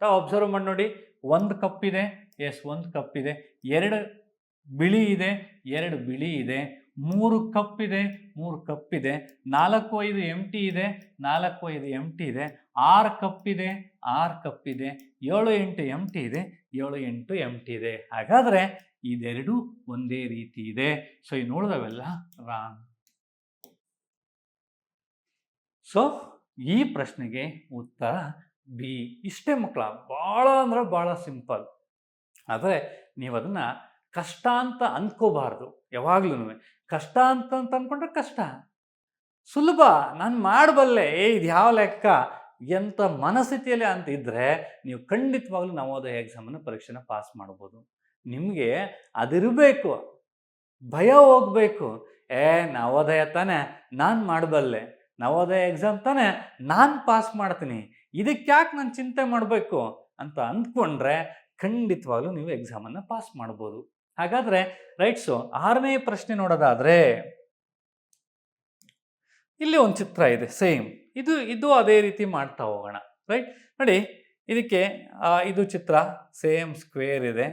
ಅಬ್ಸರ್ವ್ ಮಾಡಿ ನೋಡಿ. ಒಂದು ಕಪ್ ಇದೆ. ಎಸ್ ಒಂದು ಕಪ್ ಇದೆ. ಎರಡು ಬಿಳಿ ಇದೆ. ಎರಡು ಬಿಳಿ ಇದೆ. ಮೂರು ಕಪ್ ಇದೆ, ಮೂರು ಕಪ್ ಇದೆ, ನಾಲ್ಕು ಐದು ಎಂ ಟಿ ಇದೆ, ನಾಲ್ಕು ಐದು ಎಂ ಟಿ ಇದೆ, ಆರು ಕಪ್ ಇದೆ, ಆರು ಕಪ್ ಇದೆ, ಏಳು ಎಂಟು ಎಂ ಟಿ ಇದೆ, ಏಳು ಎಂಟು ಎಂ ಟಿ ಇದೆ. ಹಾಗಾದರೆ ಇದೆರಡು ಒಂದೇ ರೀತಿ ಇದೆ. ಸೊ ಈ ನೋಡಿದವೆಲ್ಲ ರಾಂಗ್ ಸೊ ಈ ಪ್ರಶ್ನೆಗೆ ಉತ್ತರ ಬಿ. ಇಷ್ಟೇ ಮಕ್ಕಳ ಭಾಳ ಅಂದ್ರೆ ಭಾಳ ಸಿಂಪಲ್. ಆದರೆ ನೀವು ಅದನ್ನು ಕಷ್ಟ ಅಂತ ಅಂದ್ಕೋಬಾರ್ದು ಯಾವಾಗ್ಲೂ ಕಷ್ಟ ಅಂತ ಅಂತ ಅಂದ್ಕೊಂಡ್ರೆ ಕಷ್ಟ. ಸುಲಭ, ನಾನು ಮಾಡಬಲ್ಲೆ, ಏ, ಇದು ಯಾವ ಲೆಕ್ಕ? ಎಂಥ ಮನಸ್ಥಿತಿಯಲ್ಲಿ ಅಂತ ಇದ್ದರೆ ನೀವು ಖಂಡಿತವಾಗ್ಲೂ ನವೋದಯ ಎಕ್ಸಾಮನ್ನು ಪರೀಕ್ಷೆನ ಪಾಸ್ ಮಾಡ್ಬೋದು. ನಿಮಗೆ ಅದಿರಬೇಕು, ಭಯ ಹೋಗ್ಬೇಕು. ಏ, ನವೋದಯ ತಾನೇ, ನಾನು ಮಾಡಬಲ್ಲೆ. ನವೋದಯ ಎಕ್ಸಾಮ್ ತಾನೇ, ನಾನು ಪಾಸ್ ಮಾಡ್ತೀನಿ. ಇದಕ್ಕೆ ಯಾಕೆ ನಾನು ಚಿಂತೆ ಮಾಡಬೇಕು? ಅಂತ ಅಂದ್ಕೊಂಡ್ರೆ, ಖಂಡಿತವಾಗ್ಲೂ ನೀವು ಎಕ್ಸಾಮನ್ನು ಪಾಸ್ ಮಾಡ್ಬೋದು. ಹಾಗಾದರೆ ರೈಟ್ಸು ಆರನೇ ಪ್ರಶ್ನೆ ನೋಡೋದಾದರೆ, ಇಲ್ಲಿ ಒಂದು ಚಿತ್ರ ಇದೆ ಸೇಮ್ ಇದು ಇದು ಅದೇ ರೀತಿ ಮಾಡ್ತಾ ಹೋಗೋಣ ರೈಟ್ ನೋಡಿ, ಇದಕ್ಕೆ ಇದು ಚಿತ್ರ ಸೇಮ್ ಸ್ಕ್ವೇರ್ ಇದೆ,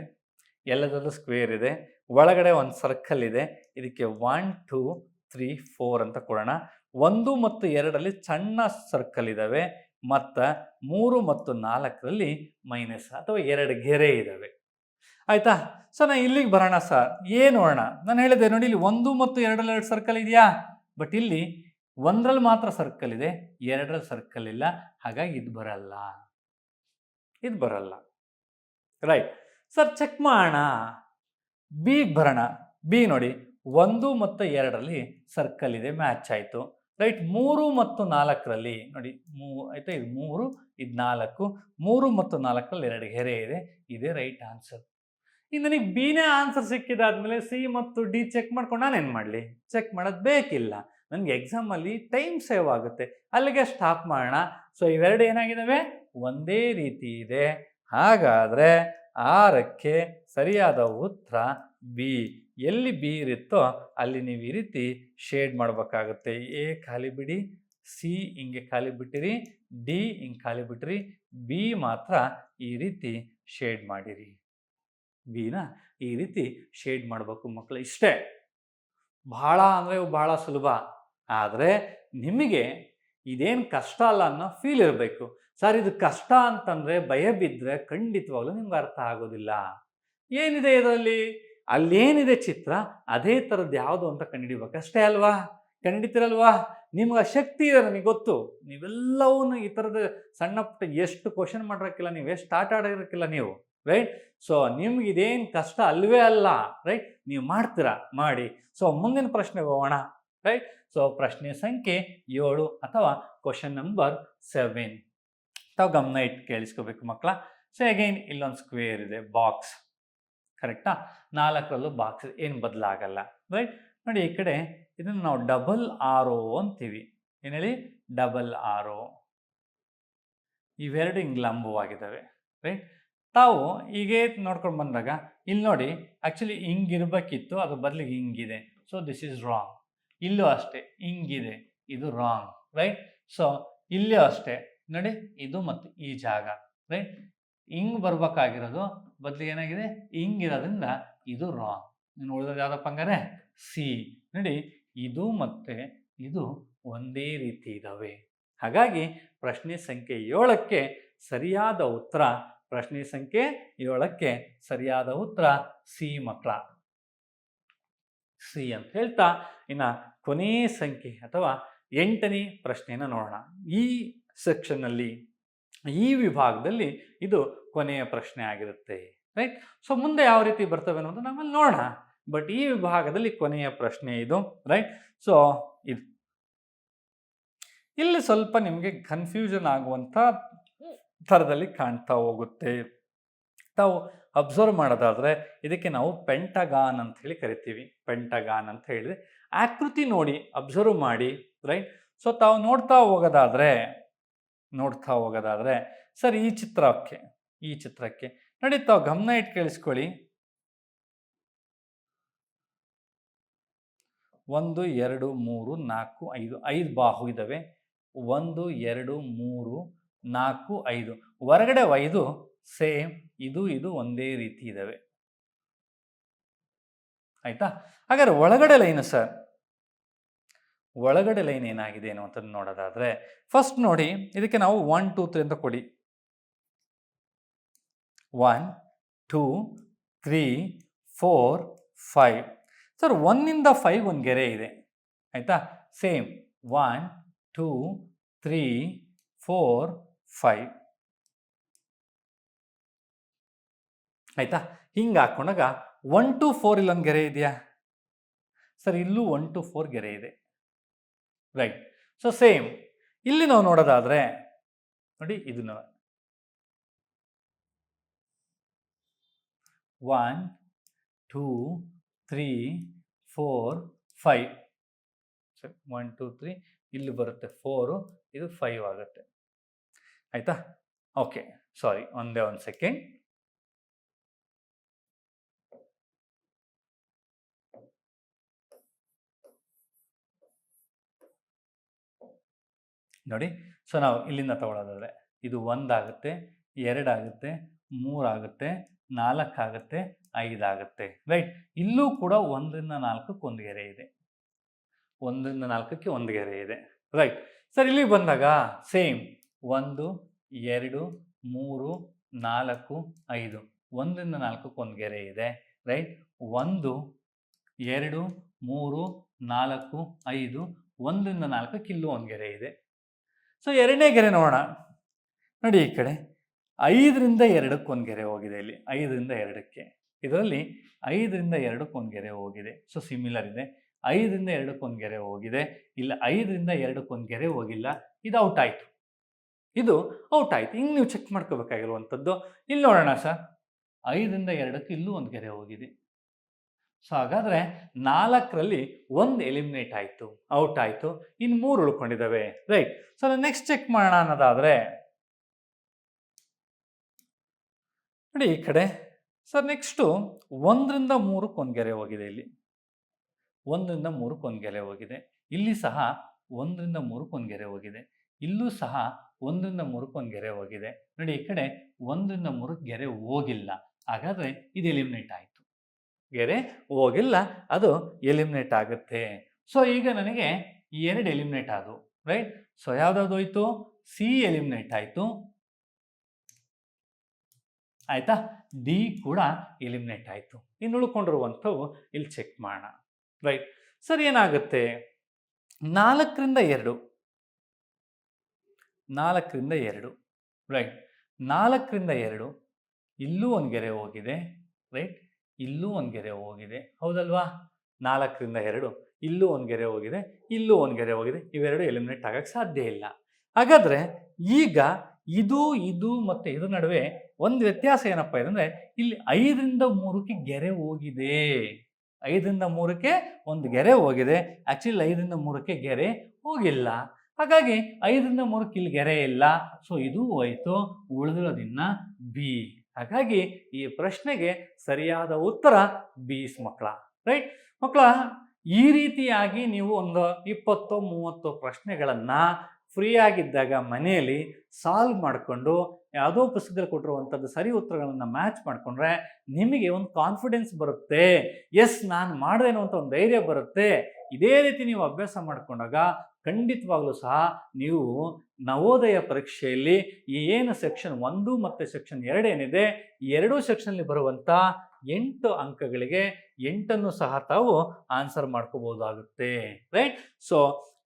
ಎಲ್ಲದರಲ್ಲೂ ಸ್ಕ್ವೇರ್ ಇದೆ, ಒಳಗಡೆ ಒಂದು ಸರ್ಕಲ್ ಇದೆ, ಇದಕ್ಕೆ ಒನ್ ಟೂ ತ್ರೀ ಫೋರ್ ಅಂತ ಕೊಡೋಣ. ಒಂದು ಮತ್ತು ಎರಡರಲ್ಲಿ ಸಣ್ಣ ಸರ್ಕಲ್ ಇದ್ದಾವೆ ಮತ್ತು ಮೂರು ಮತ್ತು ನಾಲ್ಕರಲ್ಲಿ ಮೈನಸ್ ಅಥವಾ ಎರಡು ಗೆರೆ ಇದ್ದಾವೆ ಆಯಿತಾ? ಸೊ ನಾನು ಇಲ್ಲಿಗೆ ಬರೋಣ ಸರ್ ಏನು ನೋಡೋಣ ನಾನು ಹೇಳಿದೆ, ನೋಡಿ, ಇಲ್ಲಿ ಒಂದು ಮತ್ತು ಎರಡರಲ್ಲಿ ಎರಡು ಸರ್ಕಲ್ ಇದೆಯಾ? ಬಟ್ ಇಲ್ಲಿ ಒಂದರಲ್ಲಿ ಮಾತ್ರ ಸರ್ಕಲ್ ಇದೆ, ಎರಡರಲ್ಲಿ ಸರ್ಕಲ್ ಇಲ್ಲ. ಹಾಗಾಗಿ ಇದು ಬರಲ್ಲ. ಇದು ಬರಲ್ಲ. ರೈಟ್ ಸರ್ ಚೆಕ್ ಮಾಡೋಣ. ಬಿಗೆ ಬರೋಣ. ಬಿ ನೋಡಿ, ಒಂದು ಮತ್ತು ಎರಡರಲ್ಲಿ ಸರ್ಕಲ್ ಇದೆ ಮ್ಯಾಚ್ ಆಯಿತು. ರೈಟ್ ಮೂರು ಮತ್ತು ನಾಲ್ಕರಲ್ಲಿ, ನೋಡಿ, ಮೂ, ಆಯಿತಾ? ಇದು ಮೂರು, ಇದು ನಾಲ್ಕು. ಮೂರು ಮತ್ತು ನಾಲ್ಕರಲ್ಲಿ ಎರಡು ಗೆರೆ ಇದೆ. ಇದೇ ರೈಟ್ ಆನ್ಸರ್ ಈಗ ನನಗೆ ಬಿನೇ ಆನ್ಸರ್ ಸಿಕ್ಕಿದಾದ್ಮೇಲೆ ಸಿ ಮತ್ತು ಡಿ ಚೆಕ್ ಮಾಡ್ಕೊಂಡು ಏನು ಮಾಡಲಿ? ಚೆಕ್ ಮಾಡೋದು ಬೇಕಿಲ್ಲ. ನನಗೆ ಎಕ್ಸಾಮಲ್ಲಿ ಟೈಮ್ ಸೇವ್ ಆಗುತ್ತೆ. ಅಲ್ಲಿಗೆ ಸ್ಟಾಪ್ ಮಾಡೋಣ. ಸೊ ಇವೆರಡು ಏನಾಗಿದ್ದಾವೆ ಒಂದೇ ರೀತಿ ಇದೆ. ಹಾಗಾದರೆ ಆರಕ್ಕೆ ಸರಿಯಾದ ಉತ್ತರ ಬಿ ಎಲ್ಲಿ ಬಿ ಇರುತ್ತೋ ಅಲ್ಲಿ ನೀವು ಈ ರೀತಿ ಶೇಡ್ ಮಾಡಬೇಕಾಗುತ್ತೆ. ಎ ಖಾಲಿ ಬಿಡಿ ಸಿ ಹಿಂಗೆ ಖಾಲಿ ಬಿಟ್ಟಿರಿ ಡಿ ಹಿಂಗೆ ಖಾಲಿ ಬಿಟ್ಟಿರಿ ಬಿ ಮಾತ್ರ ಈ ರೀತಿ ಶೇಡ್ ಮಾಡಿರಿ. ಬಿನ ಈ ರೀತಿ ಶೇಡ್ ಮಾಡಬೇಕು ಮಕ್ಕಳು ಇಷ್ಟೇ. ಭಾಳ ಅಂದರೆ ಭಾಳ ಸುಲಭ. ಆದರೆ ನಿಮಗೆ ಇದೇನು ಕಷ್ಟ ಅಲ್ಲ ಅನ್ನೋ ಫೀಲ್ ಇರಬೇಕು. ಸರ್, ಇದು ಕಷ್ಟ ಅಂತಂದರೆ ಭಯ ಬಿದ್ದರೆ ಖಂಡಿತವಾಗ್ಲೂ ನಿಮ್ಗೆ ಅರ್ಥ ಆಗೋದಿಲ್ಲ. ಏನಿದೆ ಇದರಲ್ಲಿ? ಅಲ್ಲೇನಿದೆ ಚಿತ್ರ, ಅದೇ ಥರದ್ದು ಯಾವುದು ಅಂತ ಕಂಡುಹಿಡಿಬೇಕು. ಅಷ್ಟೇ ಅಲ್ವಾ? ಖಂಡಿತರಲ್ವಾ ನಿಮ್ಗೆ ಆ ಶಕ್ತಿ ಇದೆ ನನಗೆ ಗೊತ್ತು. ನೀವೆಲ್ಲವೂ ಈ ಥರದ ಸಣ್ಣ ಪುಟ್ಟ ಎಷ್ಟು ಕ್ವಶನ್ ಮಾಡಿರೋಕ್ಕಿಲ್ಲ, ನೀವು ಎಷ್ಟು ಆಟ ಆಡಿರೋಕ್ಕಿಲ್ಲ ನೀವು. ರೈಟ್ ಸೊ ನಿಮ್ಗೆ ಇದೇನು ಕಷ್ಟ ಅಲ್ವೇ ಅಲ್ಲ ರೈಟ್ ನೀವು ಮಾಡ್ತೀರಾ? ಮಾಡಿ. ಸೊ ಮುಂದಿನ ಪ್ರಶ್ನೆಗೆ ಹೋಗೋಣ ರೈಟ್ ಸೊ ಪ್ರಶ್ನೆ ಸಂಖ್ಯೆ ಏಳು ಅಥವಾ ಕ್ವಶನ್ ನಂಬರ್ ಸೆವೆನ್ ತಾವು ಗಮನ ಇಟ್ಟು ಕೇಳಿಸ್ಕೋಬೇಕು ಮಕ್ಕಳ ಸೊ ಅಗೈನ್ ಇಲ್ಲೊಂದು ಸ್ಕ್ವೇರ್ ಇದೆ ಬಾಕ್ಸ್ ಕರೆಕ್ಟಾ ನಾಲ್ಕರಲ್ಲೂ ಬಾಕ್ಸ್ ಏನು ಬದಲಾಗಲ್ಲ ರೈಟ್ ನೋಡಿ, ಈ ಕಡೆ ಇದನ್ನು ನಾವು ಡಬಲ್ ಆರ್ ಓ ಅಂತೀವಿ. ಏನು ಹೇಳಿ? ಡಬಲ್ ಆರ್ ಓ ಇವೆರಡು ಹಿಂಗೆ ಲಂಬವಾಗಿದ್ದಾವೆ ರೈಟ್ ತಾವು ಹೀಗೆ ನೋಡ್ಕೊಂಡು ಬಂದಾಗ, ಇಲ್ಲಿ ನೋಡಿ ಆ್ಯಕ್ಚುಲಿ ಹಿಂಗಿರ್ಬೇಕಿತ್ತು ಅದ್ರ ಬದಲಿಗೆ ಹಿಂಗಿದೆ. ಸೊ ದಿಸ್ ಈಸ್ ರಾಂಗ್ ಇಲ್ಲೂ ಅಷ್ಟೇ, ಹಿಂಗಿದೆ, ಇದು ರಾಂಗ್ ರೈಟ್ ಸೊ ಇಲ್ಲೂ ಅಷ್ಟೇ, ನೋಡಿ, ಇದು ಮತ್ತು ಈ ಜಾಗ ರೈಟ್ ಹಿಂಗ್ ಬರ್ಬೇಕಾಗಿರೋದು ಬದಲಿಗೆ ಏನಾಗಿದೆ? ಹಿಂಗಿರೋದ್ರಿಂದ ಇದು ರಾಂಗ್ ನೀನು ಉಳಿದ ಯಾವ್ದಪ್ಪ ಹಂಗಾರೆ? ಸಿ ನೋಡಿ, ಇದು ಮತ್ತೆ ಇದು ಒಂದೇ ರೀತಿ ಇದ್ದಾವೆ ಹಾಗಾಗಿ ಪ್ರಶ್ನೆ ಸಂಖ್ಯೆ ಏಳಕ್ಕೆ ಸರಿಯಾದ ಉತ್ತರ ಪ್ರಶ್ನೆ ಸಂಖ್ಯೆ ಏಳಕ್ಕೆ ಸರಿಯಾದ ಉತ್ತರ ಸಿ ಮಕ್ಕಳ. ಸಿ ಅಂತ ಹೇಳ್ತಾ, ಇನ್ನು ಕೊನೆಯ ಸಂಖ್ಯೆ ಅಥವಾ ಎಂಟನೇ ಪ್ರಶ್ನೆಯನ್ನು ನೋಡೋಣ. ಈ ಸೆಕ್ಷನ್ನಲ್ಲಿ ಈ ವಿಭಾಗದಲ್ಲಿ ಇದು ಕೊನೆಯ ಪ್ರಶ್ನೆ ಆಗಿರುತ್ತೆ ರೈಟ್ ಸೊ ಮುಂದೆ ಯಾವ ರೀತಿ ಬರ್ತವೆ ಅನ್ನೋದು ನಾವಲ್ಲಿ ನೋಡೋಣ. ಬಟ್ ಈ ವಿಭಾಗದಲ್ಲಿ ಕೊನೆಯ ಪ್ರಶ್ನೆ ಇದು ರೈಟ್ ಸೊ ಇದು. ಇಲ್ಲಿ ಸ್ವಲ್ಪ ನಿಮಗೆ ಕನ್ಫ್ಯೂಷನ್ ಆಗುವಂಥ ಥರದಲ್ಲಿ ಕಾಣ್ತಾ ಹೋಗುತ್ತೆ. ತಾವು ಅಬ್ಸರ್ವ್ ಮಾಡೋದಾದರೆ ಇದಕ್ಕೆ ನಾವು ಪೆಂಟಗಾನ್ ಅಂತ ಹೇಳಿ ಕರಿತೀವಿ. ಪೆಂಟಗಾನ್ ಅಂತ ಹೇಳಿದ್ರೆ ಆಕೃತಿ ನೋಡಿ ಅಬ್ಸರ್ವ್ ಮಾಡಿ, ರೈಟ್? ಸೊ, ತಾವು ನೋಡ್ತಾ ಹೋಗೋದಾದರೆ ನೋಡ್ತಾ ಹೋಗೋದಾದರೆ ಸರ್ ಈ ಚಿತ್ರಕ್ಕೆ ಈ ಚಿತ್ರಕ್ಕೆ ನೋಡಿ ತಾವು ಗಮನ ಇಟ್ಟು ಕೇಳಿಸ್ಕೊಳ್ಳಿ. ಒಂದು, ಎರಡು, ಮೂರು, ನಾಲ್ಕು, ಐದು ಐದು ಬಾಹು ಇದ್ದಾವೆ. ಒಂದು, ಎರಡು, ಮೂರು ನಾಲ್ಕು, ಐದು. ಹೊರಗಡೆ ಐದು ಸೇಮ್, ಇದು ಇದು ಒಂದೇ ರೀತಿ ಇದ್ದಾವೆ ಆಯ್ತಾ? ಹಾಗಾದ್ರೆ ಒಳಗಡೆ ಲೈನ್ ಸರ್. ಒಳಗಡೆ ಲೈನ್ ಏನಾಗಿದೆ ಏನು ಅಂತ ನೋಡೋದಾದ್ರೆ, ಫಸ್ಟ್ ನೋಡಿ, ಇದಕ್ಕೆ ನಾವು ಒನ್, ಟೂ, ತ್ರೀ ಅಂತ ಕೊಡಿ. One, two, three, four, five. Sir, ಒನ್ನಿಂದ five ಒಂದು ಗೆರೆ ಇದೆ. ಆಯಿತಾ? Same. One, two, three, four five. ಆಯಿತಾ? ಹಿಂಗೆ ಹಾಕೊಂಡಾಗ ಒನ್ ಟು ಫೋರ್ ಇಲ್ಲೊಂದು ಗೆರೆ ಇದೆಯಾ? ಸರ್, ಇಲ್ಲೂ ಒನ್ ಟು ಫೋರ್ ಗೆರೆ ಇದೆ. ರೈಟ್. So, same. ಇಲ್ಲಿ ನಾವು ನೋಡೋದಾದ್ರೆ, ನೋಡಿ ಇದನ್ನ. One two three four five. ಸರಿ, ಒನ್ ಟೂ ತ್ರೀ, ಇಲ್ಲಿ ಬರುತ್ತೆ ಫೋರು, ಇದು ಫೈವ್ ಆಗುತ್ತೆ. ಆಯಿತಾ? ಓಕೆ, ಸಾರಿ, ಒಂದೇ ಒಂದು ಸೆಕೆಂಡ್. ನೋಡಿ, ಸೊ ನಾವು ಇಲ್ಲಿಂದ ತಗೊಳ್ಳೋದಾದರೆ ಇದು ಒಂದಾಗುತ್ತೆ ಎರಡಾಗುತ್ತೆ ಮೂರಾಗುತ್ತೆ ನಾಲ್ಕಾಗುತ್ತೆ ಐದಾಗುತ್ತೆ ರೈಟ್? ಇಲ್ಲೂ ಕೂಡ ಒಂದರಿಂದ ನಾಲ್ಕಕ್ಕೆ ಒಂದು ಗೆರೆ ಇದೆ. ಒಂದರಿಂದ ನಾಲ್ಕಕ್ಕೆ ಒಂದು ಗೆರೆ ಇದೆ, ರೈಟ್? ಸರ್ ಇಲ್ಲಿ ಬಂದಾಗ, ಸೇಮ್. ಒಂದು, ಎರಡು, ಮೂರು, ನಾಲ್ಕು, ಐದು. ಒಂದರಿಂದ ನಾಲ್ಕಕ್ಕೆ ಒಂದು ಗೆರೆ ಇದೆ, ರೈಟ್? ಒಂದು, ಎರಡು, ಮೂರು, ನಾಲ್ಕು, ಐದು, ಒಂದರಿಂದ ನಾಲ್ಕು ಕಿಲ್ಲು ಒಂದು ಗೆರೆ ಇದೆ. ಸೊ, ಎರಡನೇ ಗೆರೆ ನೋಡೋಣ. ನೋಡಿ ಈ ಕಡೆ, ಐದರಿಂದ ಎರಡಕ್ಕೆ ಒಂದು ಗೆರೆ ಹೋಗಿದೆ ಇಲ್ಲಿ. ಐದರಿಂದ ಎರಡಕ್ಕೆ. ಇದರಲ್ಲಿ ಐದರಿಂದ ಎರಡಕ್ಕೆ ಒಂದು ಗೆರೆ ಹೋಗಿದೆ. ಸೊ ಸಿಮಿಲರ್ ಇದೆ. ಐದರಿಂದ ಎರಡಕ್ಕೆ ಒಂದು ಗೆರೆ ಹೋಗಿದೆ. ಇಲ್ಲ, ಐದರಿಂದ ಎರಡಕ್ಕೆ ಒಂದು ಗೆರೆ ಹೋಗಿಲ್ಲ. ಇದು ಔಟ್ ಆಯಿತು. ಇದು ಔಟ್ ಆಯಿತು. ಹಿಂಗೆ ನೀವು ಚೆಕ್ ಮಾಡ್ಕೋಬೇಕಾಗಿರುವಂಥದ್ದು. ಇಲ್ಲಿ ನೋಡೋಣ ಸರ್. ಐದರಿಂದ ಎರಡಕ್ಕೆ ಇಲ್ಲೂ ಒಂದು ಗೆರೆ ಹೋಗಿದೆ. ಸೊ ಹಾಗಾದರೆ ನಾಲ್ಕರಲ್ಲಿ ಒಂದು ಎಲಿಮಿನೇಟ್ ಆಯಿತು, ಔಟ್ ಆಯಿತು. ಇನ್ನು ಮೂರು ಉಳ್ಕೊಂಡಿದ್ದಾವೆ. ರೈಟ್ ಸೊ ನೆಕ್ಸ್ಟ್ ಚೆಕ್ ಮಾಡೋಣ ಅನ್ನೋದಾದರೆ, ನೋಡಿ ಈ ಕಡೆ. ಸರ್ ನೆಕ್ಸ್ಟು ಒಂದರಿಂದ ಮೂರಕ್ಕೆ ಒಂದು ಗೆರೆ ಹೋಗಿದೆ ಇಲ್ಲಿ. ಒಂದರಿಂದ ಮೂರಕ್ಕೆ ಒಂದು ಗೆರೆ ಹೋಗಿದೆ. ಇಲ್ಲಿ ಸಹ ಒಂದರಿಂದ ಮೂರಕ್ಕೆ ಒಂದು ಗೆರೆ ಹೋಗಿದೆ. ಇಲ್ಲೂ ಸಹ ಒಂದರಿಂದ ಮೂರಕ್ಕೆ ಒಂದು ಗೆರೆ ಹೋಗಿದೆ. ನೋಡಿ ಈ ಕಡೆ ಒಂದರಿಂದ ಮೂರಕ್ಕೆ ಗೆರೆ ಹೋಗಿಲ್ಲ. ಹಾಗಾದರೆ ಇದು ಎಲಿಮಿನೇಟ್ ಆಯಿತು. ಗೆರೆ ಹೋಗಿಲ್ಲ, ಅದು ಎಲಿಮಿನೇಟ್ ಆಗುತ್ತೆ. ಸೊ ಈಗ ನನಗೆ ಎರಡು ಎಲಿಮಿನೇಟ್ ಆದವು ರೈಟ್ ಸೊ ಯಾವ್ದಾವ್ದು ಹೋಯ್ತು? ಸಿ ಎಲಿಮಿನೇಟ್ ಆಯಿತು. ಆಯ್ತಾ? ಡಿ ಕೂಡ ಎಲಿಮಿನೇಟ್ ಆಯಿತು. ಇನ್ನು ಉಳ್ಕೊಂಡಿರುವಂಥವು ಇಲ್ಲಿ ಚೆಕ್ ಮಾಡೋಣ ರೈಟ್ ಸರ್, ಏನಾಗುತ್ತೆ? ನಾಲ್ಕರಿಂದ ಎರಡು. ನಾಲ್ಕರಿಂದ ಎರಡು ರೈಟ್ ನಾಲ್ಕರಿಂದ ಎರಡು, ಇಲ್ಲೂ ಒಂದು ಗೆರೆ ಹೋಗಿದೆ ರೈಟ್ ಇಲ್ಲೂ ಒಂದು ಗೆರೆ ಹೋಗಿದೆ, ಹೌದಲ್ವಾ? ನಾಲ್ಕರಿಂದ ಎರಡು, ಇಲ್ಲೂ ಒಂದು ಗೆರೆ ಹೋಗಿದೆ, ಇಲ್ಲೂ ಒಂದು ಗೆರೆ ಹೋಗಿದೆ, ಇವೆರಡು ಎಲಿಮಿನೇಟ್ ಆಗಕ್ಕೆ ಸಾಧ್ಯ ಇಲ್ಲ. ಹಾಗಾದರೆ ಈಗ ಇದು ಇದು ಮತ್ತು ಇದ್ರ ನಡುವೆ ಒಂದು ವ್ಯತ್ಯಾಸ ಏನಪ್ಪ ಇದೆ ಅಂದರೆ ಇಲ್ಲಿ ಐದರಿಂದ ಮೂರಕ್ಕೆ ಗೆರೆ ಹೋಗಿದೆ. ಐದರಿಂದ ಮೂರಕ್ಕೆ ಒಂದು ಗೆರೆ ಹೋಗಿದೆ. ಆ್ಯಕ್ಚುಲಿ ಐದರಿಂದ ಮೂರಕ್ಕೆ ಗೆರೆ ಹೋಗಿಲ್ಲ. ಹಾಗಾಗಿ ಐದರಿಂದ ಮೂರು ಕಿಲ್ ಗೆರೆ ಇಲ್ಲ. ಸೊ ಇದು ಹೋಯ್ತು. ಉಳಿದಿರೋದಿನ್ನ ಬಿ ಹಾಗಾಗಿ ಈ ಪ್ರಶ್ನೆಗೆ ಸರಿಯಾದ ಉತ್ತರ ಬೀಸ್ ಮಕ್ಕಳ. ರೈಟ್ ಮಕ್ಕಳ, ಈ ರೀತಿಯಾಗಿ ನೀವು ಒಂದು ಇಪ್ಪತ್ತು, ಮೂವತ್ತು ಪ್ರಶ್ನೆಗಳನ್ನು ಫ್ರೀ ಆಗಿದ್ದಾಗ ಮನೆಯಲ್ಲಿ ಸಾಲ್ವ್ ಮಾಡಿಕೊಂಡು, ಯಾವುದೋ ಪುಸ್ತಕದಲ್ಲಿ ಕೊಟ್ಟಿರುವಂಥದ್ದು ಸರಿ ಉತ್ತರಗಳನ್ನು ಮ್ಯಾಚ್ ಮಾಡಿಕೊಂಡ್ರೆ ನಿಮಗೆ ಒಂದು ಕಾನ್ಫಿಡೆನ್ಸ್ ಬರುತ್ತೆ. ಎಸ್ ನಾನು ಮಾಡಿದೆ ಅನ್ನುವಂಥ ಒಂದು ಧೈರ್ಯ ಬರುತ್ತೆ. ಇದೇ ರೀತಿ ನೀವು ಅಭ್ಯಾಸ ಮಾಡಿಕೊಂಡಾಗ ಖಂಡಿತವಾಗ್ಲೂ ಸಹ ನೀವು ನವೋದಯ ಪರೀಕ್ಷೆಯಲ್ಲಿ ಏನು ಸೆಕ್ಷನ್ ಒಂದು ಮತ್ತು ಸೆಕ್ಷನ್ ಎರಡು ಏನಿದೆ ಎರಡೂ ಸೆಕ್ಷನಲ್ಲಿ ಬರುವಂಥ ಎಂಟು ಅಂಕಗಳಿಗೆ ಎಂಟನ್ನು ಸಹ ತಾವು ಆನ್ಸರ್ ಮಾಡ್ಕೋಬೋದಾಗುತ್ತೆ ರೈಟ್ ಸೊ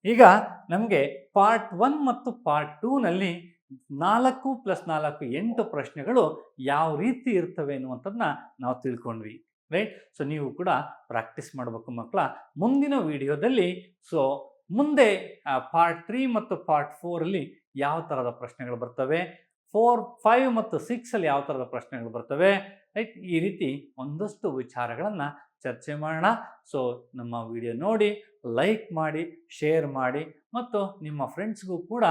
ಈಗ ನಮಗೆ ಪಾರ್ಟ್ ಒನ್ ಮತ್ತು ಪಾರ್ಟ್ ಟೂನಲ್ಲಿ ನಾಲ್ಕು ಪ್ಲಸ್ ನಾಲ್ಕು ಎಂಟು ಪ್ರಶ್ನೆಗಳು ಯಾವ ರೀತಿ ಇರ್ತವೆ ಅನ್ನುವಂಥದ್ದನ್ನ ನಾವು ತಿಳ್ಕೊಂಡ್ವಿ ರೈಟ್ ಸೊ ನೀವು ಕೂಡ ಪ್ರಾಕ್ಟೀಸ್ ಮಾಡಬೇಕು ಮಕ್ಕಳ. ಮುಂದಿನ ವಿಡಿಯೋದಲ್ಲಿ ಸೊ ಮುಂದೆ ಪಾರ್ಟ್ ತ್ರೀ ಮತ್ತು ಪಾರ್ಟ್ ಫೋರಲ್ಲಿ ಯಾವ ಥರದ ಪ್ರಶ್ನೆಗಳು ಬರ್ತವೆ? ಫೋರ್ ಫೈವ್ ಮತ್ತು ಸಿಕ್ಸಲ್ಲಿ ಯಾವ ಥರದ ಪ್ರಶ್ನೆಗಳು ಬರ್ತವೆ? ರೈಟ್ ಈ ರೀತಿ ಒಂದಷ್ಟು ವಿಚಾರಗಳನ್ನು ಚರ್ಚೆ ಮಾಡೋಣ. ಸೊ ನಮ್ಮ ವಿಡಿಯೋ ನೋಡಿ ಲೈಕ್ ಮಾಡಿ ಶೇರ್ ಮಾಡಿ ಮತ್ತು ನಿಮ್ಮ ಫ್ರೆಂಡ್ಸ್ಗೂ ಕೂಡ